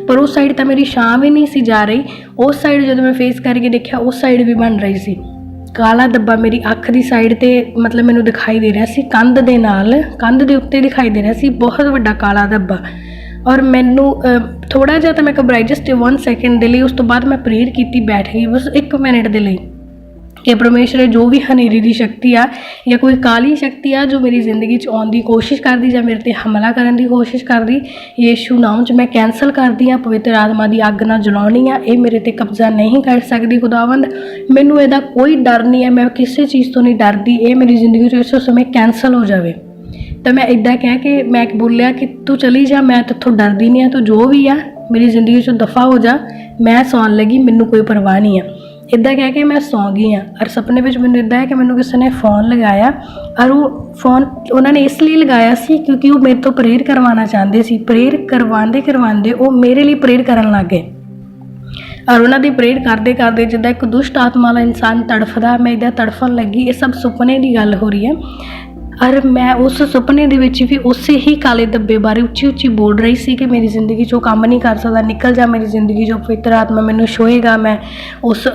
ਪਰ ਉਸ ਸਾਈਡ ਤਾਂ ਮੇਰੀ ਛਾਂ ਵੀ ਨਹੀਂ ਸੀ ਜਾ ਰਹੀ। ਉਸ ਸਾਈਡ ਜਦੋਂ ਮੈਂ ਫੇਸ ਕਰਕੇ ਦੇਖਿਆ, ਉਸ ਸਾਈਡ ਵੀ ਬਣ ਰਹੀ ਸੀ। ਕਾਲਾ ਡੱਬਾ ਮੇਰੀ ਅੱਖ ਦੀ ਸਾਈਡ ਤੇ ਮਤਲਬ ਮੈਨੂੰ ਦਿਖਾਈ ਦੇ ਰਿਹਾ ਸੀ, ਕੰਧ ਦੇ ਨਾਲ, ਕੰਧ ਦੇ ਉੱਤੇ ਦਿਖਾਈ ਦੇ ਰਿਹਾ ਸੀ, ਬਹੁਤ ਵੱਡਾ ਕਾਲਾ ਡੱਬਾ। ਔਰ ਮੈਨੂੰ ਥੋੜਾ ਜਿਹਾ ਤਾਂ ਮੈਂ ਘਬਰਾਈ ਜਸਟ 1 ਸੈਕਿੰਡ ਦੇ ਲਈ, ਉਸ ਤੋਂ ਬਾਅਦ ਮੈਂ ਪ੍ਰੇਅਰ ਕੀਤੀ, ਬੈਠ ਗਈ, ਬਸ 1 ਮਿੰਟ ਦੇ ਲਈ। ਕਿ ਪਰਮੇਸ਼ਰ ਜੋ ਵੀ ਹਨੇਰੀ ਦੀ ਸ਼ਕਤੀ ਆ ਜਾਂ ਕੋਈ ਕਾਲੀ ਸ਼ਕਤੀ ਆ ਜੋ ਮੇਰੀ ਜ਼ਿੰਦਗੀ 'ਚ ਆਉਣ ਦੀ ਕੋਸ਼ਿਸ਼ ਕਰਦੀ ਜਾਂ ਮੇਰੇ ਤੇ ਹਮਲਾ ਕਰਨ ਦੀ ਕੋਸ਼ਿਸ਼ ਕਰਦੀ, ਯੇਸ਼ੂ ਨਾਮ 'ਚ ਮੈਂ ਕੈਨਸਲ ਕਰਦੀ ਆ, ਪਵਿੱਤਰ ਆਤਮਾ ਦੀ ਅੱਗ ਨਾਲ ਜਲਾਉਣੀ ਆ, ਇਹ ਮੇਰੇ ਤੇ ਕਬਜ਼ਾ ਨਹੀਂ ਕਰ ਸਕਦੀ ਖੁਦਾਵੰਦ। ਮੈਨੂੰ ਇਹਦਾ ਕੋਈ ਡਰ ਨਹੀਂ ਹੈ, ਮੈਂ ਕਿਸੇ ਚੀਜ਼ ਤੋਂ ਨਹੀਂ ਡਰਦੀ, ਇਹ ਮੇਰੀ ਜ਼ਿੰਦਗੀ 'ਚ ਇਸ ਸਮੇਂ ਕੈਨਸਲ ਹੋ ਜਾਵੇ। ਤਾਂ ਮੈਂ ਇਦਾਂ ਕਹਿ ਕੇ ਮੈਂ ਬੋਲਿਆ ਕਿ ਤੂੰ ਚਲੀ ਜਾ, ਮੈਂ ਤੇਥੋਂ ਡਰਦੀ ਨਹੀਂ ਆ, ਤੂੰ ਜੋ ਵੀ ਆ, ਮੇਰੀ ਜ਼ਿੰਦਗੀ 'ਚੋਂ ਦਫਾ ਹੋ ਜਾ, ਮੈਂ ਸੌਣ ਲੱਗੀ, ਮੈਨੂੰ ਕੋਈ ਪਰਵਾਹ ਨਹੀਂ ਆ। ਇਦਾਂ ਕਹਿ ਕੇ ਮੈਂ ਸੌਂ ਗਈ ਆ ਔਰ ਸੁਪਨੇ ਵਿੱਚ ਮੈਨੂੰ ਇਦਾਂ ਹੈ ਕਿ ਮੈਨੂੰ ਕਿਸੇ ਨੇ ਫੋਨ ਲਗਾਇਆ। ਔਰ ਉਹ ਫੋਨ ਉਹਨਾਂ ਨੇ ਇਸ ਲਈ ਲਗਾਇਆ ਸੀ ਕਿਉਂਕਿ ਉਹ ਮੇਰੇ ਤੋਂ ਪ੍ਰੇਅਰ ਕਰਵਾਉਣਾ ਚਾਹੁੰਦੇ ਸੀ। ਪ੍ਰੇਅਰ ਕਰਵਾਉਂਦੇ ਕਰਵਾਉਂਦੇ ਉਹ ਮੇਰੇ ਲਈ ਪ੍ਰੇਅਰ ਕਰਨ ਲੱਗ ਗਏ। ਔਰ ਉਹਨਾਂ ਦੀ ਪ੍ਰੇਅਰ ਕਰਦੇ ਕਰਦੇ ਜਿੱਦਾਂ ਇੱਕ ਦੁਸ਼ਟ ਆਤਮਾ ਵਾਲਾ ਇਨਸਾਨ ਤੜਫਦਾ, ਮੈਂ ਇਦਾਂ ਤੜਫਣ ਲੱਗੀ। ਇਹ ਸਭ ਸੁਪਨੇ ਦੀ ਗੱਲ ਹੋ ਰਹੀ ਹੈ। ਔਰ ਮੈਂ ਉਸ ਸੁਪਨੇ ਦੇ ਵਿੱਚ ਵੀ ਉਸੇ ਹੀ ਕਾਲੇ ਦੱਬੇ ਬਾਰੇ ਉੱਚੀ ਉੱਚੀ ਬੋਲ ਰਹੀ ਸੀ ਕਿ ਮੇਰੀ ਜ਼ਿੰਦਗੀ 'ਚੋਂ ਕੰਮ ਨਹੀਂ ਕਰ ਸਕਦਾ, ਨਿਕਲ ਜਾ ਮੇਰੀ ਜ਼ਿੰਦਗੀ 'ਚੋਂ ਪਵਿੱਤਰ ਆਤਮਾ ਮੈਨੂੰ ਛੋਏਗਾ, ਮੈਂ ਉਸ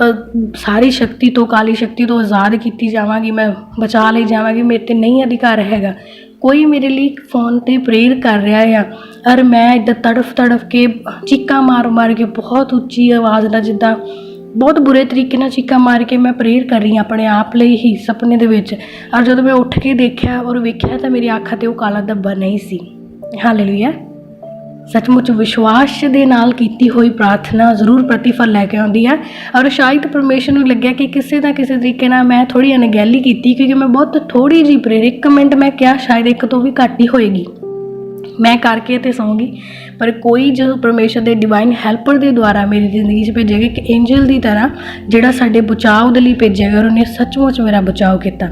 ਸਾਰੀ ਸ਼ਕਤੀ ਤੋਂ, ਕਾਲੀ ਸ਼ਕਤੀ ਤੋਂ ਆਜ਼ਾਦ ਕੀਤੀ ਜਾਵਾਂਗੀ, ਮੈਂ ਬਚਾ ਲਈ ਜਾਵਾਂਗੀ, ਮੇਰੇ ਤੇ ਨਹੀਂ ਅਧਿਕਾਰ ਹੈਗਾ। ਕੋਈ ਮੇਰੇ ਲਈ ਫੋਨ ਤੇ ਪ੍ਰੇਅਰ ਕਰ ਰਿਹਾ ਆ। ਔਰ ਮੈਂ ਇੱਦਾਂ ਤੜਫ ਤੜਫ ਕੇ ਚੀਕਾਂ ਮਾਰ ਮਾਰ ਕੇ ਬਹੁਤ ਉੱਚੀ ਆਵਾਜ਼ ਨਾਲ ਜਿੱਦਾਂ ਬਹੁਤ ਬੁਰੇ ਤਰੀਕੇ ਨਾਲ ਚੀਕਾਂ ਮਾਰ ਕੇ ਮੈਂ ਪ੍ਰੇਅਰ ਕਰ ਰਹੀ ਹਾਂ ਆਪਣੇ ਆਪ ਲਈ ਹੀ, ਸੁਪਨੇ ਦੇ ਵਿੱਚ। ਔਰ ਜਦੋਂ ਮੈਂ ਉੱਠ ਕੇ ਦੇਖਿਆ ਔਰ ਵੇਖਿਆ ਤਾਂ ਮੇਰੀ ਅੱਖ ਤੇ ਉਹ ਕਾਲਾ ਧੱਬਾ ਨਹੀਂ ਸੀ। ਹਾਲੇਲੂਇਆ ਸੱਚਮੁੱਚ ਵਿਸ਼ਵਾਸ ਦੇ ਨਾਲ ਕੀਤੀ ਹੋਈ ਪ੍ਰਾਰਥਨਾ ਜ਼ਰੂਰ ਪ੍ਰਤੀਫਲ ਲੈ ਕੇ ਆਉਂਦੀ ਹੈ ਔਰ ਸ਼ਾਇਦ ਪਰਮੇਸ਼ਰ ਨੂੰ ਲੱਗਿਆ ਕਿ ਕਿਸੇ ਨਾ ਕਿਸੇ ਤਰੀਕੇ ਨਾਲ ਮੈਂ ਥੋੜੀ ਅਣਗਹਿਲੀ ਕੀਤੀ, ਕਿਉਂਕਿ ਮੈਂ ਬਹੁਤ ਥੋੜੀ ਜਿਹੀ ਪ੍ਰੇਰ ਇੱਕ ਮਿੰਟ ਮੈਂ ਕਿਹਾ ਸ਼ਾਇਦ ਇੱਕ ਤੋਂ ਵੀ ਘੱਟ ਹੀ ਹੋਏਗੀ। ਮੈਂ ਕਰਕੇ ਤੇ ਸੌਂਗੀ, ਪਰ ਕੋਈ ਜਦੋਂ ਪਰਮੇਸ਼ਰ ਦੇ ਡਿਵਾਈਨ ਹੈਲਪਰ ਦੇ ਦੁਆਰਾ ਮੇਰੀ ਜ਼ਿੰਦਗੀ 'ਚ ਭੇਜਿਆ ਗਿਆ ਇੱਕ ਐਂਜਲ ਦੀ ਤਰ੍ਹਾਂ ਜਿਹੜਾ ਸਾਡੇ ਬਚਾਅ ਦੇ ਲਈ ਭੇਜਿਆ ਗਿਆ ਔਰ ਉਹਨੇ ਸੱਚਮੁੱਚ ਮੇਰਾ ਬਚਾਅ ਕੀਤਾ।